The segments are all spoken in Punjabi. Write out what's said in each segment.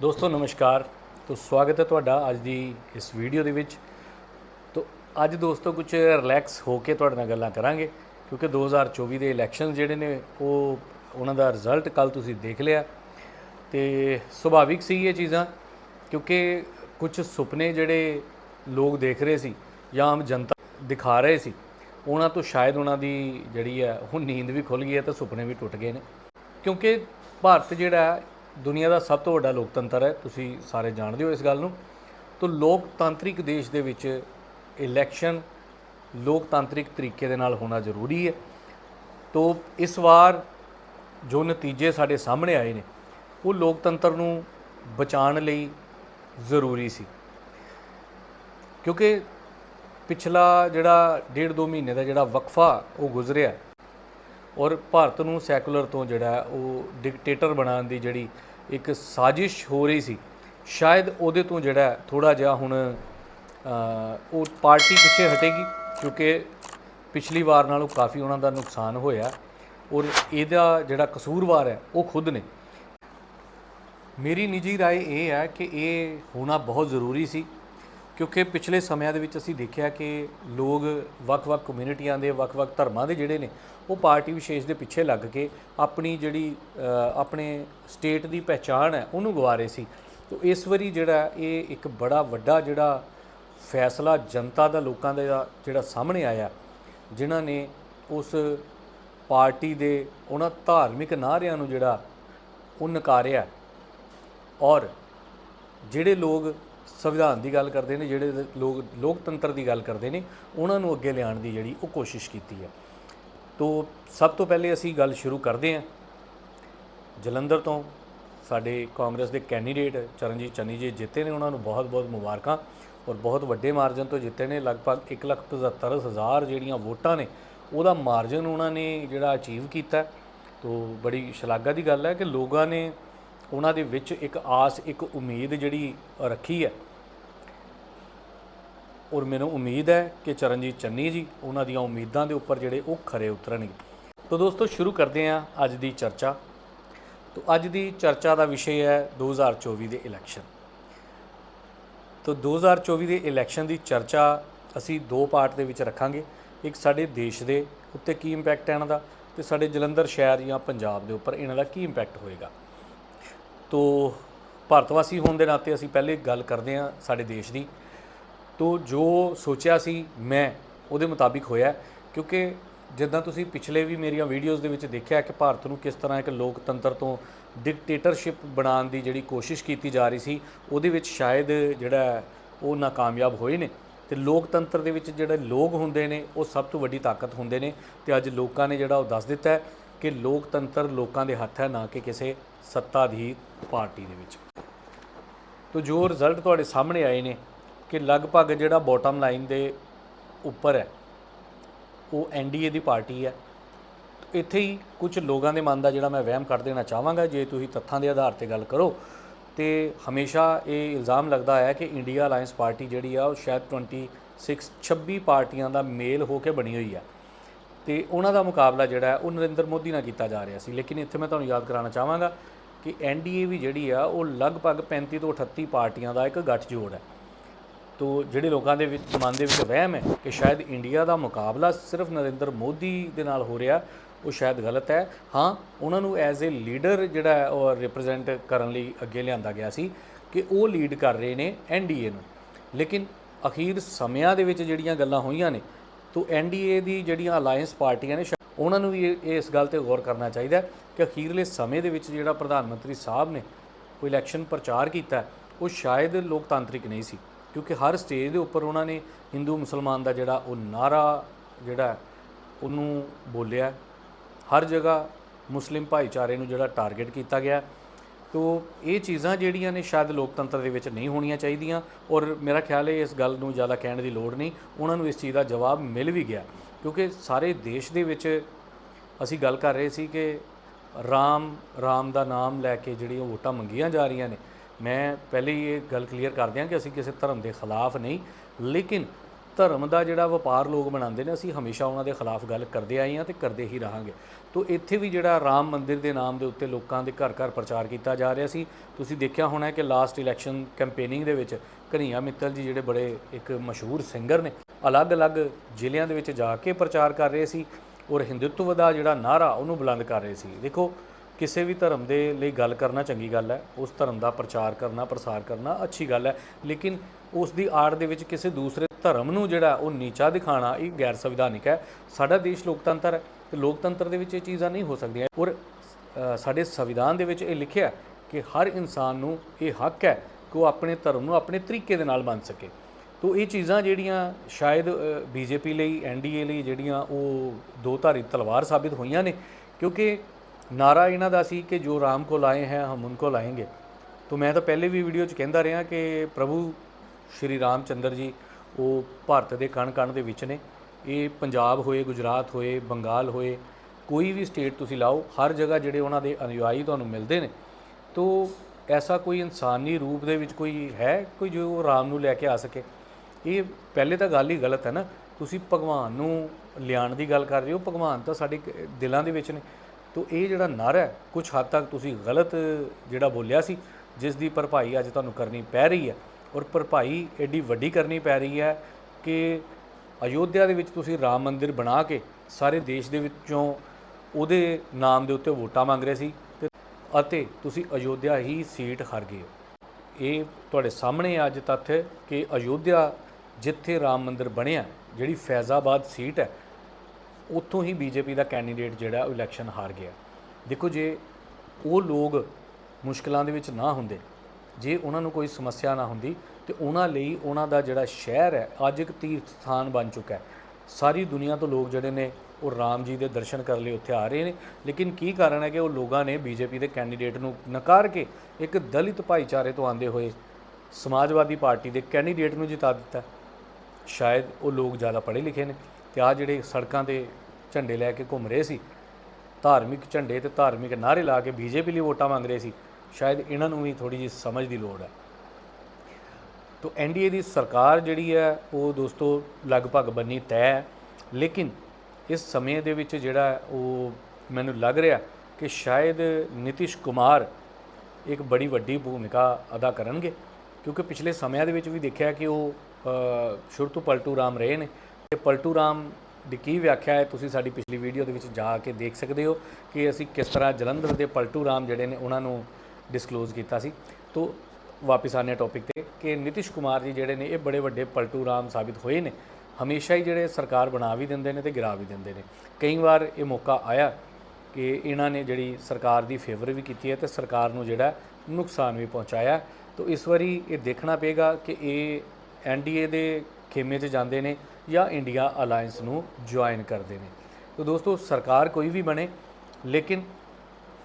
ਦੋਸਤੋ, ਨਮਸਕਾਰ। ਤੋਂ, ਸਵਾਗਤ ਹੈ ਤੁਹਾਡਾ ਅੱਜ ਦੀ ਇਸ ਵੀਡੀਓ ਦੇ ਵਿੱਚ। ਤੋ, ਅੱਜ ਦੋਸਤੋ ਕੁਝ ਰਿਲੈਕਸ ਹੋ ਕੇ ਤੁਹਾਡੇ ਨਾਲ ਗੱਲਾਂ ਕਰਾਂਗੇ, ਕਿਉਂਕਿ 2024 ਦੇ ਇਲੈਕਸ਼ਨ ਜਿਹੜੇ ਨੇ, ਉਹ ਉਹਨਾਂ ਦਾ ਰਿਜ਼ਲਟ ਕੱਲ ਤੁਸੀਂ ਦੇਖ ਲਿਆ। ਤੇ ਸੁਭਾਵਿਕ ਸੀ ਇਹ ਚੀਜ਼ਾਂ, ਕਿਉਂਕਿ ਕੁਝ ਸੁਪਨੇ ਜਿਹੜੇ ਲੋਕ ਦੇਖ ਰਹੇ ਸੀ, ਜਾਂ ਆਮ ਜਨਤਾ ਦਿਖਾ ਰਹੇ ਸੀ, ਉਹਨਾਂ ਤੋਂ ਸ਼ਾਇਦ ਉਹਨਾਂ ਦੀ ਜਿਹੜੀ ਹੈ, ਉਹ ਨੀਂਦ ਵੀ ਖੁੱਲ ਗਈ ਹੈ ਤੇ ਸੁਪਨੇ ਵੀ ਟੁੱਟ ਗਏ ਨੇ। ਕਿਉਂਕਿ ਭਾਰਤ ਜਿਹੜਾ ਦੁਨੀਆ ਦਾ ਸਭ ਤੋਂ ਵੱਡਾ ਲੋਕਤੰਤਰ ਹੈ, ਤੁਸੀਂ ਸਾਰੇ ਜਾਣਦੇ ਹੋ ਇਸ ਗੱਲ ਨੂੰ। ਤੋਂ ਲੋਕਤਾਂਤਰਿਕ ਦੇਸ਼ ਦੇ ਵਿੱਚ ਇਲੈਕਸ਼ਨ ਲੋਕਤਾਂਤਰਿਕ ਤਰੀਕੇ ਦੇ ਨਾਲ ਹੋਣਾ ਜ਼ਰੂਰੀ ਹੈ। ਤੋਂ ਇਸ ਵਾਰ ਜੋ ਨਤੀਜੇ ਸਾਡੇ ਸਾਹਮਣੇ ਆਏ ਨੇ, ਉਹ ਲੋਕਤੰਤਰ ਨੂੰ ਬਚਾਉਣ ਲਈ ਜ਼ਰੂਰੀ ਸੀ। ਕਿਉਂਕਿ ਪਿਛਲਾ ਜਿਹੜਾ ਡੇਢ ਦੋ ਮਹੀਨੇ ਦਾ ਜਿਹੜਾ ਵਕਫਾ ਉਹ ਗੁਜ਼ਰਿਆ, ਔਰ ਭਾਰਤ ਨੂੰ ਸੈਕੂਲਰ ਤੋਂ ਜਿਹੜਾ ਉਹ ਡਿਕਟੇਟਰ ਬਣਾਉਣ ਦੀ ਜਿਹੜੀ ਇੱਕ ਸਾਜ਼ਿਸ਼ ਹੋ ਰਹੀ ਸੀ ਸ਼ਾਇਦ ਉਹਦੇ ਤੋਂ ਜਿਹੜਾ ਥੋੜਾ ਜਿਹਾ ਹੁਣ ਅ, ਉਹ ਪਾਰਟੀ ਪਿੱਛੇ ਹਟੇਗੀ ਕਿਉਂਕਿ ਪਿਛਲੀ ਵਾਰ ਨਾਲੋਂ ਕਾਫੀ ਉਹਨਾਂ ਦਾ ਨੁਕਸਾਨ ਹੋਇਆ ਔਰ ਇਹਦਾ ਜਿਹੜਾ ਕਸੂਰਵਾਰ ਹੈ ਉਹ ਖੁਦ ਨੇ ਮੇਰੀ ਨਿੱਜੀ رائے ਇਹ ਹੈ ਕਿ ਇਹ ਹੋਣਾ ਬਹੁਤ ਜ਼ਰੂਰੀ ਸੀ ਕਿਉਂਕਿ ਪਿਛਲੇ ਸਮਿਆਂ ਦੇ ਵਿੱਚ ਅਸੀਂ ਦੇਖਿਆ ਕਿ ਲੋਕ ਵੱਖ-ਵੱਖ ਕਮਿਊਨਿਟੀਆਂ ਦੇ, ਵੱਖ-ਵੱਖ ਧਰਮਾਂ ਦੇ ਜਿਹੜੇ ਨੇ, ਉਹ ਪਾਰਟੀ ਵਿਸ਼ੇਸ਼ ਦੇ ਪਿੱਛੇ ਲੱਗ ਕੇ ਆਪਣੀ ਜਿਹੜੀ ਆਪਣੇ ਸਟੇਟ ਦੀ ਪਹਿਚਾਣ ਹੈ, ਉਹਨੂੰ ਗਵਾ ਰਹੇ ਸੀ। ਤੋ ਇਸ ਵਾਰੀ ਜਿਹੜਾ ਇਹ ਇੱਕ ਬੜਾ ਵੱਡਾ ਜਿਹੜਾ ਫੈਸਲਾ ਜਨਤਾ ਦਾ, ਲੋਕਾਂ ਦਾ ਜਿਹੜਾ ਸਾਹਮਣੇ ਆਇਆ, ਜਿਨ੍ਹਾਂ ਨੇ ਉਸ ਪਾਰਟੀ ਦੇ ਉਹਨਾਂ ਧਾਰਮਿਕ ਨਾਅਰਿਆਂ ਨੂੰ ਜਿਹੜਾ ਉਹ ਨਕਾਰਿਆ। ਔਰ ਜਿਹੜੇ ਲੋਕ ਸੰਵਿਧਾਨ ਦੀ ਗੱਲ ਕਰਦੇ ਨੇ, ਜਿਹੜੇ ਲੋਕ, ਲੋਕਤੰਤਰ ਦੀ ਗੱਲ ਕਰਦੇ ਨੇ, ਉਹਨਾਂ ਨੂੰ ਅੱਗੇ ਲਿਆਉਣ ਦੀ ਜਿਹੜੀ ਉਹ ਕੋਸ਼ਿਸ਼ ਕੀਤੀ ਹੈ। ਤੋਂ ਸਭ ਤੋਂ ਪਹਿਲੇ ਅਸੀਂ ਗੱਲ ਸ਼ੁਰੂ ਕਰਦੇ ਹਾਂ। ਜਲੰਧਰ ਤੋਂ ਸਾਡੇ ਕਾਂਗਰਸ ਦੇ ਕੈਂਡੀਡੇਟ ਚਰਨਜੀਤ ਚੰਨੀ ਜੀ ਜਿੱਤੇ ਨੇ, ਉਹਨਾਂ ਨੂੰ ਬਹੁਤ-ਬਹੁਤ ਮੁਬਾਰਕਾਂ ਔਰ ਬਹੁਤ ਵੱਡੇ ਮਾਰਜਨ ਤੋਂ ਜਿੱਤੇ ਨੇ। ਲਗਭਗ 175000 ਜਿਹੜੀਆਂ ਵੋਟਾਂ ਨੇ, ਉਹਦਾ ਮਾਰਜਨ ਉਹਨਾਂ ਨੇ ਜਿਹੜਾ ਅਚੀਵ ਕੀਤਾ। ਤੋਂ ਬੜੀ ਸ਼ਲਾਘਾ ਦੀ ਗੱਲ ਹੈ ਕਿ ਲੋਕਾਂ ਨੇ ਉਹਨਾਂ ਦੇ ਵਿੱਚ ਇੱਕ ਆਸ, ਇੱਕ ਉਮੀਦ ਜਿਹੜੀ ਰੱਖੀ ਹੈ। ਔਰ ਮੈਨੂੰ ਉਮੀਦ ਹੈ ਕਿ ਚਰਨਜੀਤ ਚੰਨੀ ਜੀ ਉਹਨਾਂ ਦੀਆਂ ਉਮੀਦਾਂ ਦੇ ਉੱਪਰ ਜਿਹੜੇ ਉਹ ਖਰੇ ਉਤਰਨਗੇ। ਤਾਂ ਦੋਸਤੋ, ਸ਼ੁਰੂ ਕਰਦੇ ਹਾਂ ਅੱਜ ਦੀ ਚਰਚਾ। ਤਾਂ ਅੱਜ ਦੀ ਚਰਚਾ ਦਾ ਵਿਸ਼ੇ ਹੈ 2024 ਦੇ ਇਲੈਕਸ਼ਨ। ਤਾਂ 2024 ਦੇ ਇਲੈਕਸ਼ਨ ਦੀ ਚਰਚਾ ਅਸੀਂ ਦੋ ਪਾਰਟ ਦੇ ਵਿੱਚ ਰੱਖਾਂਗੇ। ਇੱਕ ਸਾਡੇ ਦੇਸ਼ ਦੇ ਉੱਤੇ ਕੀ ਇੰਪੈਕਟ ਹੈ ਇਹਨਾਂ ਦਾ ਤੇ ਸਾਡੇ ਜਲੰਧਰ ਸ਼ਹਿਰ ਜਾਂ ਪੰਜਾਬ ਦੇ ਉੱਪਰ ਇਹਨਾਂ ਦਾ ਕੀ ਇੰਪੈਕਟ ਹੋਏਗਾ। ਤੋ ਭਾਰਤ ਵਾਸੀ ਹੋਣ ਦੇ ਨਾਤੇ ਅਸੀਂ ਪਹਿਲੇ ਗੱਲ ਕਰਦੇ ਹਾਂ ਸਾਡੇ ਦੇਸ਼ ਦੀ। ਤੋ ਜੋ ਸੋਚਿਆ ਸੀ ਮੈਂ, ਉਹਦੇ ਮੁਤਾਬਿਕ ਹੋਇਆ। ਕਿਉਂਕਿ ਜਿੱਦਾਂ ਤੁਸੀਂ ਪਿਛਲੇ ਵੀ ਮੇਰੀਆਂ ਵੀਡੀਓਜ਼ ਦੇ ਵਿੱਚ ਦੇਖਿਆ ਕਿ ਭਾਰਤ ਨੂੰ ਕਿਸ ਤਰ੍ਹਾਂ ਇੱਕ ਲੋਕਤੰਤਰ ਤੋਂ ਡਿਕਟੇਟਰਸ਼ਿਪ ਬਣਾਉਣ ਦੀ ਜਿਹੜੀ ਕੋਸ਼ਿਸ਼ ਕੀਤੀ ਜਾ ਰਹੀ ਸੀ, ਉਹਦੇ ਵਿੱਚ ਸ਼ਾਇਦ ਜਿਹੜਾ ਉਹ ਨਾਕਾਮਯਾਬ ਹੋਏ ਨੇ। ਤੇ ਲੋਕਤੰਤਰ ਦੇ ਵਿੱਚ ਜਿਹੜੇ ਲੋਕ ਹੁੰਦੇ ਨੇ, ਉਹ ਸਭ ਤੋਂ ਵੱਡੀ ਤਾਕਤ ਹੁੰਦੇ ਨੇ। ਤੇ ਅੱਜ ਲੋਕਾਂ ਨੇ ਜਿਹੜਾ ਉਹ ਦੱਸ ਦਿੱਤਾ ਹੈ ਕਿ ਲੋਕਤੰਤਰ ਲੋਕਾਂ ਦੇ ਹੱਥ ਹੈ, ਨਾ ਕਿ ਕਿਸੇ ਸੱਤਾਧੀਰ ਪਾਰਟੀ ਦੇ ਵਿੱਚ। ਤੋ ਜੋ ਰਿਜ਼ਲਟ ਤੁਹਾਡੇ ਸਾਹਮਣੇ ਆਏ ਨੇ ਕਿ ਲਗਭਗ ਜਿਹੜਾ ਬਾਟਮ ਲਾਈਨ ਦੇ ਉੱਪਰ ਹੈ, ਉਹ ਐਨਡੀਏ ਦੀ ਪਾਰਟੀ ਹੈ। ਇੱਥੇ ਹੀ ਕੁਝ ਲੋਕਾਂ ਦੇ ਮਨ ਦਾ ਜਿਹੜਾ ਮੈਂ ਵਹਿਮ ਕੱਢ ਦੇਣਾ ਚਾਹਾਂਗਾ, ਜੇ ਤੁਸੀਂ ਤੱਥਾਂ ਦੇ ਆਧਾਰ ਤੇ ਗੱਲ ਕਰੋ, ਤੇ ਹਮੇਸ਼ਾ ਇਹ ਇਲਜ਼ਾਮ ਲੱਗਦਾ ਹੈ ਕਿ ਇੰਡੀਆ ਅਲਾਈਅੰਸ ਪਾਰਟੀ ਜਿਹੜੀ ਆ, ਉਹ ਸ਼ਾਇਦ 26 26 ਪਾਰਟੀਆਂ ਦਾ ਮੇਲ ਹੋ ਕੇ ਬਣੀ ਹੋਈ ਆ ਤੇ ਉਹਨਾਂ ਦਾ ਮੁਕਾਬਲਾ ਜਿਹੜਾ ਹੈ, ਉਹ ਨਰਿੰਦਰ ਮੋਦੀ ਨਾਲ ਕੀਤਾ ਜਾ ਰਿਹਾ ਸੀ। ਲੇਕਿਨ ਇੱਥੇ ਮੈਂ ਤੁਹਾਨੂੰ ਯਾਦ ਕਰਾਉਣਾ ਚਾਹਾਂਗਾ ਕਿ ਐਨਡੀਏ ਵੀ ਜਿਹੜੀ ਆ, ਉਹ ਲਗਭਗ 35 ਤੋਂ 38 ਪਾਰਟੀਆਂ ਦਾ ਇੱਕ ਗੱਠਜੋੜ ਹੈ। ਤੋ ਜਿਹੜੇ ਲੋਕਾਂ ਦੇ ਵਿੱਚ, ਮਨ ਦੇ ਵਿੱਚ ਵਹਿਮ ਹੈ ਕਿ ਸ਼ਾਇਦ ਇੰਡੀਆ ਦਾ ਮੁਕਾਬਲਾ ਸਿਰਫ ਨਰਿੰਦਰ ਮੋਦੀ ਦੇ ਨਾਲ ਹੋ ਰਿਹਾ, ਉਹ ਸ਼ਾਇਦ ਗਲਤ ਹੈ। ਹਾਂ, ਉਹਨਾਂ ਨੂੰ ਐਜ਼ ਅ ਲੀਡਰ ਜਿਹੜਾ ਹੈ, ਉਹ ਰਿਪਰੈਜ਼ੈਂਟ ਕਰਨ ਲਈ ਅੱਗੇ ਲਿਆਂਦਾ ਗਿਆ ਸੀ ਕਿ ਉਹ ਲੀਡ ਕਰ ਰਹੇ ਨੇ ਐਨਡੀਏ ਨੂੰ। ਲੇਕਿਨ ਅਖੀਰ ਸਮਿਆਂ ਦੇ ਵਿੱਚ ਜਿਹੜੀਆਂ ਗੱਲਾਂ ਹੋਈਆਂ ਨੇ, ਤੋ ਐਨਡੀਏ ਦੀ ਜਿਹੜੀਆਂ ਅਲਾਈਅੰਸ ਪਾਰਟੀਆਂ ਨੇ ਸ਼ਾ- ਉਹਨਾਂ ਨੂੰ ਵੀ ਇਹ- ਇਸ ਗੱਲ ਤੇ ਗੌਰ ਕਰਨਾ ਚਾਹੀਦਾ ਕਿ ਅਖੀਰਲੇ ਸਮੇਂ ਦੇ ਵਿੱਚ ਜਿਹੜਾ ਪ੍ਰਧਾਨ ਮੰਤਰੀ ਸਾਹਿਬ ਨੇ ਕੋਈ ਇਲੈਕਸ਼ਨ ਪ੍ਰਚਾਰ ਕੀਤਾ, ਉਹ ਸ਼ਾਇਦ ਲੋਕਤਾਂਤਰਿਕ ਨਹੀਂ ਸੀ। ਕਿਉਂਕਿ ਹਰ ਸਟੇਜ ਦੇ ਉੱਪਰ ਉਹਨਾਂ ਨੇ ਹਿੰਦੂ ਮੁਸਲਮਾਨ ਦਾ ਜਿਹੜਾ ਉਹ ਨਾਰਾ ਜਿਹੜਾ ਉਹਨੂੰ ਬੋਲਿਆ। ਹਰ ਜਗ੍ਹਾ ਮੁਸਲਿਮ ਭਾਈਚਾਰੇ ਨੂੰ ਜਿਹੜਾ ਟਾਰਗੇਟ ਕੀਤਾ ਗਿਆ। ਤੋ ਇਹ ਚੀਜ਼ਾਂ ਜਿਹੜੀਆਂ ਨੇ ਸ਼ਾਇਦ ਲੋਕਤੰਤਰ ਦੇ ਵਿੱਚ ਨਹੀਂ ਹੋਣੀਆਂ ਚਾਹੀਦੀਆਂ ਔਰ ਮੇਰਾ ਖਿਆਲ ਹੈ ਇਸ ਗੱਲ ਨੂੰ ਜ਼ਿਆਦਾ ਕਹਿਣ ਦੀ ਲੋੜ ਨਹੀਂ। ਉਹਨਾਂ ਨੂੰ ਇਸ ਚੀਜ਼ ਦਾ ਜਵਾਬ ਮਿਲ ਵੀ ਗਿਆ। ਕਿਉਂਕਿ ਸਾਰੇ ਦੇਸ਼ ਦੇ ਵਿੱਚ ਅਸੀਂ ਗੱਲ ਕਰ ਰਹੇ ਸੀ ਕਿ ਰਾਮ ਰਾਮ ਦਾ ਨਾਮ ਲੈ ਕੇ ਜਿਹੜੀਆਂ ਵੋਟਾਂ ਮੰਗੀਆਂ ਜਾ ਰਹੀਆਂ ਨੇ ਮੈਂ ਪਹਿਲੇ ਹੀ ਇਹ ਗੱਲ ਕਲੀਅਰ ਕਰ ਦਿਆਂ ਕਿ ਅਸੀਂ ਕਿਸੇ ਧਰਮ ਦੇ ਖਿਲਾਫ ਨਹੀਂ, ਲੇਕਿਨ ਧਰਮ ਦਾ ਜਿਹੜਾ ਵਪਾਰ ਲੋਕ ਬਣਾਉਂਦੇ ਨੇ, ਅਸੀਂ ਹਮੇਸ਼ਾ ਉਹਨਾਂ ਦੇ ਖਿਲਾਫ ਗੱਲ ਕਰਦੇ ਆਏ ਹਾਂ ਤੇ ਕਰਦੇ ਹੀ ਰਹਾਂਗੇ। ਤੋਂ ਇੱਥੇ ਵੀ ਜਿਹੜਾ ਰਾਮ ਮੰਦਿਰ ਦੇ ਨਾਮ ਦੇ ਉੱਤੇ ਲੋਕਾਂ ਦੇ ਘਰ ਘਰ ਪ੍ਰਚਾਰ ਕੀਤਾ ਜਾ ਰਿਹਾ ਸੀ, ਤੁਸੀਂ ਦੇਖਿਆ ਹੋਣਾ ਕਿ ਲਾਸਟ ਇਲੈਕਸ਼ਨ ਕੈਂਪੇਨਿੰਗ ਦੇ ਵਿੱਚ ਕਨਈਆ ਮਿੱਤਲ ਜੀ ਜਿਹੜੇ ਬੜੇ ਇੱਕ ਮਸ਼ਹੂਰ ਸਿੰਗਰ ਨੇ, ਅਲੱਗ-ਅਲੱਗ ਜ਼ਿਲ੍ਹਿਆਂ ਦੇ ਵਿੱਚ ਜਾ ਕੇ ਪ੍ਰਚਾਰ ਕਰ ਰਹੇ ਸੀ ਔਰ ਹਿੰਦੂਤਵ ਦਾ ਜਿਹੜਾ ਨਾਰਾ ਉਹਨੂੰ ਬੁਲੰਦ ਕਰ ਰਹੇ ਸੀ। ਦੇਖੋ ਕਿਸੇ ਵੀ ਧਰਮ ਦੇ ਲਈ ਗੱਲ ਕਰਨਾ ਚੰਗੀ ਗੱਲ ਹੈ, ਉਸ ਧਰਮ ਦਾ ਪ੍ਰਚਾਰ ਕਰਨਾ, ਪ੍ਰਸਾਰ ਕਰਨਾ ਅੱਛੀ ਗੱਲ ਹੈ, ਲੇਕਿਨ ਉਸ ਦੀ ਆੜ ਦੇ ਵਿੱਚ ਕਿਸੇ ਦੂਸਰੇ ਧਰਮ ਨੂੰ ਜਿਹੜਾ ਉਹ ਨੀਚਾ ਦਿਖਾਣਾ ਇਹ ਗੈਰ ਸੰਵਿਧਾਨਿਕ ਹੈ। ਸਾਡਾ ਦੇਸ਼ ਲੋਕਤੰਤਰ ਹੈ ਤੇ ਲੋਕਤੰਤਰ ਦੇ ਵਿੱਚ ਇਹ ਚੀਜ਼ਾਂ ਨਹੀਂ ਹੋ ਸਕਦੀਆਂ। ਔਰ ਸਾਡੇ ਸੰਵਿਧਾਨ ਦੇ ਵਿੱਚ ਇਹ ਲਿਖਿਆ ਕਿ ਹਰ ਇਨਸਾਨ ਨੂੰ ਇਹ ਹੱਕ ਹੈ ਕਿ ਉਹ ਆਪਣੇ ਧਰਮ ਨੂੰ ਆਪਣੇ ਤਰੀਕੇ ਦੇ ਨਾਲ ਮੰਨ ਸਕੇ। ਤੋ ਇਹ ਚੀਜ਼ਾਂ ਜਿਹੜੀਆਂ ਸ਼ਾਇਦ ਬੀਜੇਪੀ ਲਈ ਐਨਡੀਏ ਲਈ ਜਿਹੜੀਆਂ ਉਹ ਦੋ ਧਾਰੀ ਤਲਵਾਰ ਸਾਬਿਤ ਹੋਈਆਂ ਨੇ, ਕਿਉਂਕਿ ਨਾਰਾ ਇਹਨਾਂ ਦਾ ਸੀ ਕਿ ਜੋ ਰਾਮ ਕੋਲ ਆਏ ਹੈ, ਹਮ ਉਨਕੋ ਲਾਏਂਗੇ ਤੋ ਮੈਂ ਤਾਂ ਪਹਿਲੇ ਵੀ ਵੀਡੀਓ 'ਚ ਕਹਿੰਦਾ ਰਿਹਾ ਕਿ ਪ੍ਰਭੂ ਸ਼੍ਰੀ ਰਾਮ ਚੰਦਰ ਜੀ, ਉਹ ਭਾਰਤ ਦੇ ਕਣ ਕਣ ਦੇ ਵਿੱਚ ਨੇ। ਇਹ ਪੰਜਾਬ ਹੋਏ, ਗੁਜਰਾਤ ਹੋਏ, ਬੰਗਾਲ ਹੋਏ, ਕੋਈ ਵੀ ਸਟੇਟ ਤੁਸੀਂ ਲਾਓ, ਹਰ ਜਗ੍ਹਾ ਜਿਹੜੇ ਉਹਨਾਂ ਦੇ ਅਨੁਯਾਈ ਤੁਹਾਨੂੰ ਮਿਲਦੇ ਨੇ। ਤੋ ਐਸਾ ਕੋਈ ਇਨਸਾਨੀ ਰੂਪ ਦੇ ਵਿੱਚ ਕੋਈ ਹੈ, ਕੋਈ ਜੋ ਰਾਮ ਨੂੰ ਲੈ ਕੇ ਆ ਸਕੇ? ਇਹ ਪਹਿਲੇ ਤਾਂ ਗੱਲ ਹੀ ਗਲਤ ਹੈ ਨਾ। ਤੁਸੀਂ ਭਗਵਾਨ ਨੂੰ ਲਿਆਉਣ ਦੀ ਗੱਲ ਕਰ ਰਹੇ ਹੋ, ਭਗਵਾਨ ਤਾਂ ਸਾਡੇ ਦਿਲਾਂ ਦੇ ਵਿੱਚ ਨੇ। ਤੋ ਇਹ ਜਿਹੜਾ ਨਰ ਹੈ ਕੁਝ ਹੱਦ ਤੱਕ ਤੁਸੀਂ ਗਲਤ ਜਿਹੜਾ ਬੋਲਿਆ ਸੀ, ਜਿਸ ਦੀ ਭਰਪਾਈ ਅੱਜ ਤੁਹਾਨੂੰ ਕਰਨੀ ਪੈ ਰਹੀ ਹੈ। ਔਰ ਭਰਪਾਈ ਐਡੀ ਵੱਡੀ ਕਰਨੀ ਪੈ ਰਹੀ ਹੈ ਕਿ ਅਯੋਧਿਆ ਦੇ ਵਿੱਚ ਤੁਸੀਂ ਰਾਮ ਮੰਦਿਰ ਬਣਾ ਕੇ ਸਾਰੇ ਦੇਸ਼ ਦੇ ਵਿੱਚੋਂ ਉਹਦੇ ਨਾਮ ਦੇ ਉੱਤੇ ਵੋਟਾਂ ਮੰਗ ਰਹੇ ਸੀ ਤੇ ਅਤੇ ਤੁਸੀਂ ਅਯੋਧਿਆ ਹੀ ਸੀਟ ਹਾਰ ਗਏ ਹੋ। ਇਹ ਤੁਹਾਡੇ ਸਾਹਮਣੇ ਹੈ ਅੱਜ ਤੱਥ ਕਿ ਅਯੋਧਿਆ ਜਿੱਥੇ ਰਾਮ ਮੰਦਿਰ ਬਣਿਆ, ਜਿਹੜੀ ਫੈਜ਼ਾਬਾਦ ਸੀਟ ਹੈ ਉੱਥੋਂ ਹੀ ਬੀਜੇਪੀ ਦਾ ਕੈਂਡੀਡੇਟ ਜਿਹੜਾ ਉਹ ਇਲੈਕਸ਼ਨ ਹਾਰ ਗਿਆ। ਦੇਖੋ ਜੇ ਉਹ ਲੋਕ ਮੁਸ਼ਕਲਾਂ ਦੇ ਵਿੱਚ ਨਾ ਹੁੰਦੇ, ਜੇ ਉਹਨਾਂ ਨੂੰ ਕੋਈ ਸਮੱਸਿਆ ਨਾ ਹੁੰਦੀ, ਤੇ ਉਹਨਾਂ ਲਈ ਉਹਨਾਂ ਦਾ ਜਿਹੜਾ ਸ਼ਹਿਰ ਹੈ, ਅੱਜ ਇੱਕ ਤੀਰਥ ਸਥਾਨ ਬਣ ਚੁੱਕਾ ਹੈ। ਸਾਰੀ ਦੁਨੀਆ ਤੋਂ ਲੋਕ ਜਿਹੜੇ ਨੇ, ਉਹ ਰਾਮ ਜੀ ਦੇ ਦਰਸ਼ਨ ਕਰਨ ਲਈ ਉੱਥੇ ਆ ਰਹੇ ਨੇ। ਲੇਕਿਨ ਕੀ ਕਾਰਨ ਹੈ ਕਿ ਉਹ ਲੋਕਾਂ ਨੇ ਬੀਜੇਪੀ ਦੇ ਕੈਂਡੀਡੇਟ ਨੂੰ ਨਕਾਰ ਕੇ ਇੱਕ ਦਲਿਤ ਭਾਈਚਾਰੇ ਤੋਂ ਆਂਦੇ ਹੋਏ ਸਮਾਜਵਾਦੀ ਪਾਰਟੀ ਦੇ ਕੈਂਡੀਡੇਟ ਨੂੰ ਜਿਤਾ ਦਿੱਤਾ? ਸ਼ਾਇਦ ਉਹ ਲੋਕ ਜ਼ਿਆਦਾ ਪੜ੍ਹੇ ਲਿਖੇ ਨੇ। ਤੇ ਆ ਜਿਹੜੇ ਸੜਕਾਂ ਤੇ ਝੰਡੇ ਲੈ ਕੇ ਘੁੰਮ ਰਹੇ ਸੀ, ਧਾਰਮਿਕ ਝੰਡੇ ਤੇ ਧਾਰਮਿਕ ਨਾਅਰੇ ਲਾ ਕੇ ਬੀਜੇਪੀ ਲਈ ਵੋਟਾਂ ਮੰਗ ਰਹੇ ਸੀ, ਸ਼ਾਇਦ ਇਹਨਾਂ ਨੂੰ ਵੀ ਥੋੜੀ ਜਿਹੀ ਸਮਝ ਦੀ ਲੋੜ ਹੈ। ਤੋ ਐਨਡੀਏ ਦੀ ਸਰਕਾਰ ਜਿਹੜੀ ਹੈ, ਉਹ ਦੋਸਤੋ ਲਗਭਗ ਬੰਨੀ ਤੈਅ ਹੈ, ਲੇਕਿਨ ਇਸ ਸਮੇਂ ਦੇ ਵਿੱਚ ਜਿਹੜਾ ਉਹ ਮੈਨੂੰ ਲੱਗ ਰਿਹਾ ਕਿ ਸ਼ਾਇਦ ਨਿਤਿਸ਼ ਕੁਮਾਰ ਇੱਕ ਬੜੀ ਵੱਡੀ ਭੂਮਿਕਾ ਅਦਾ ਕਰਨਗੇ, ਕਿਉਂਕਿ ਪਿਛਲੇ ਸਮਿਆਂ ਦੇ ਵਿੱਚ ਵੀ ਦੇਖਿਆ ਕਿ ਉਹ ਸ਼ੁਰੂ ਤੋਂ ਪਲਟੂ ਰਾਮ ਰਹੇ ਨੇ ਤੇ ਪਲਟੂ ਰਾਮ ਦੀ ਕੀ ਵਿਆਖਿਆ ਹੈ? ਤੁਸੀਂ ਸਾਡੀ ਪਿਛਲੀ ਵੀਡੀਓ ਦੇ ਵਿੱਚ ਜਾ ਕੇ ਦੇਖ ਸਕਦੇ ਹੋ ਕਿ ਅਸੀਂ ਕਿਸ ਤਰ੍ਹਾਂ ਜਲੰਧਰ ਦੇ ਪਲਟੂ ਰਾਮ ਜਿਹੜੇ ਨੇ ਉਹਨਾਂ ਨੂੰ ਡਿਸਕਲੋਜ਼ ਕੀਤਾ ਸੀ। ਤੋਂ ਵਾਪਸ ਆਨੇ ਟੌਪਿਕ ਤੇ ਕਿ ਨਿਤਿਸ਼ ਕੁਮਾਰ ਜੀ ਜਿਹੜੇ ਨੇ, ਇਹ ਬੜੇ ਵੱਡੇ ਪਲਟੂ ਰਾਮ ਸਾਬਿਤ ਹੋਏ ਨੇ। ਹਮੇਸ਼ਾ ਹੀ ਜਿਹੜੇ ਸਰਕਾਰ ਬਣਾ ਵੀ ਦਿੰਦੇ ਨੇ ਤੇ ਗਿਰਾ ਵੀ ਦਿੰਦੇ ਨੇ। ਕਈ ਵਾਰ ਇਹ ਮੌਕਾ ਆਇਆ ਕਿ ਇਹਨਾਂ ਨੇ ਜਿਹੜੀ ਸਰਕਾਰ ਦੀ ਫੇਵਰ ਵੀ ਕੀਤੀ ਹੈ ਤੇ ਸਰਕਾਰ ਨੂੰ ਜਿਹੜਾ ਨੁਕਸਾਨ ਵੀ ਪਹੁੰਚਾਇਆ। ਤਾਂ ਇਸ ਵਾਰੀ ਇਹ ਦੇਖਣਾ ਪਏਗਾ ਕਿ ਇਹ ਐਨਡੀਏ ਦੇ ਖੇਮੇ 'ਚ ਜਾਂਦੇ ਨੇ ਜਾਂ ਇੰਡੀਆ ਅਲਾਈਅੰਸ ਨੂੰ ਜੁਆਇਨ ਕਰਦੇ ਨੇ। ਤਾਂ ਦੋਸਤੋ, ਸਰਕਾਰ ਕੋਈ ਵੀ ਬਣੇ, ਲੇਕਿਨ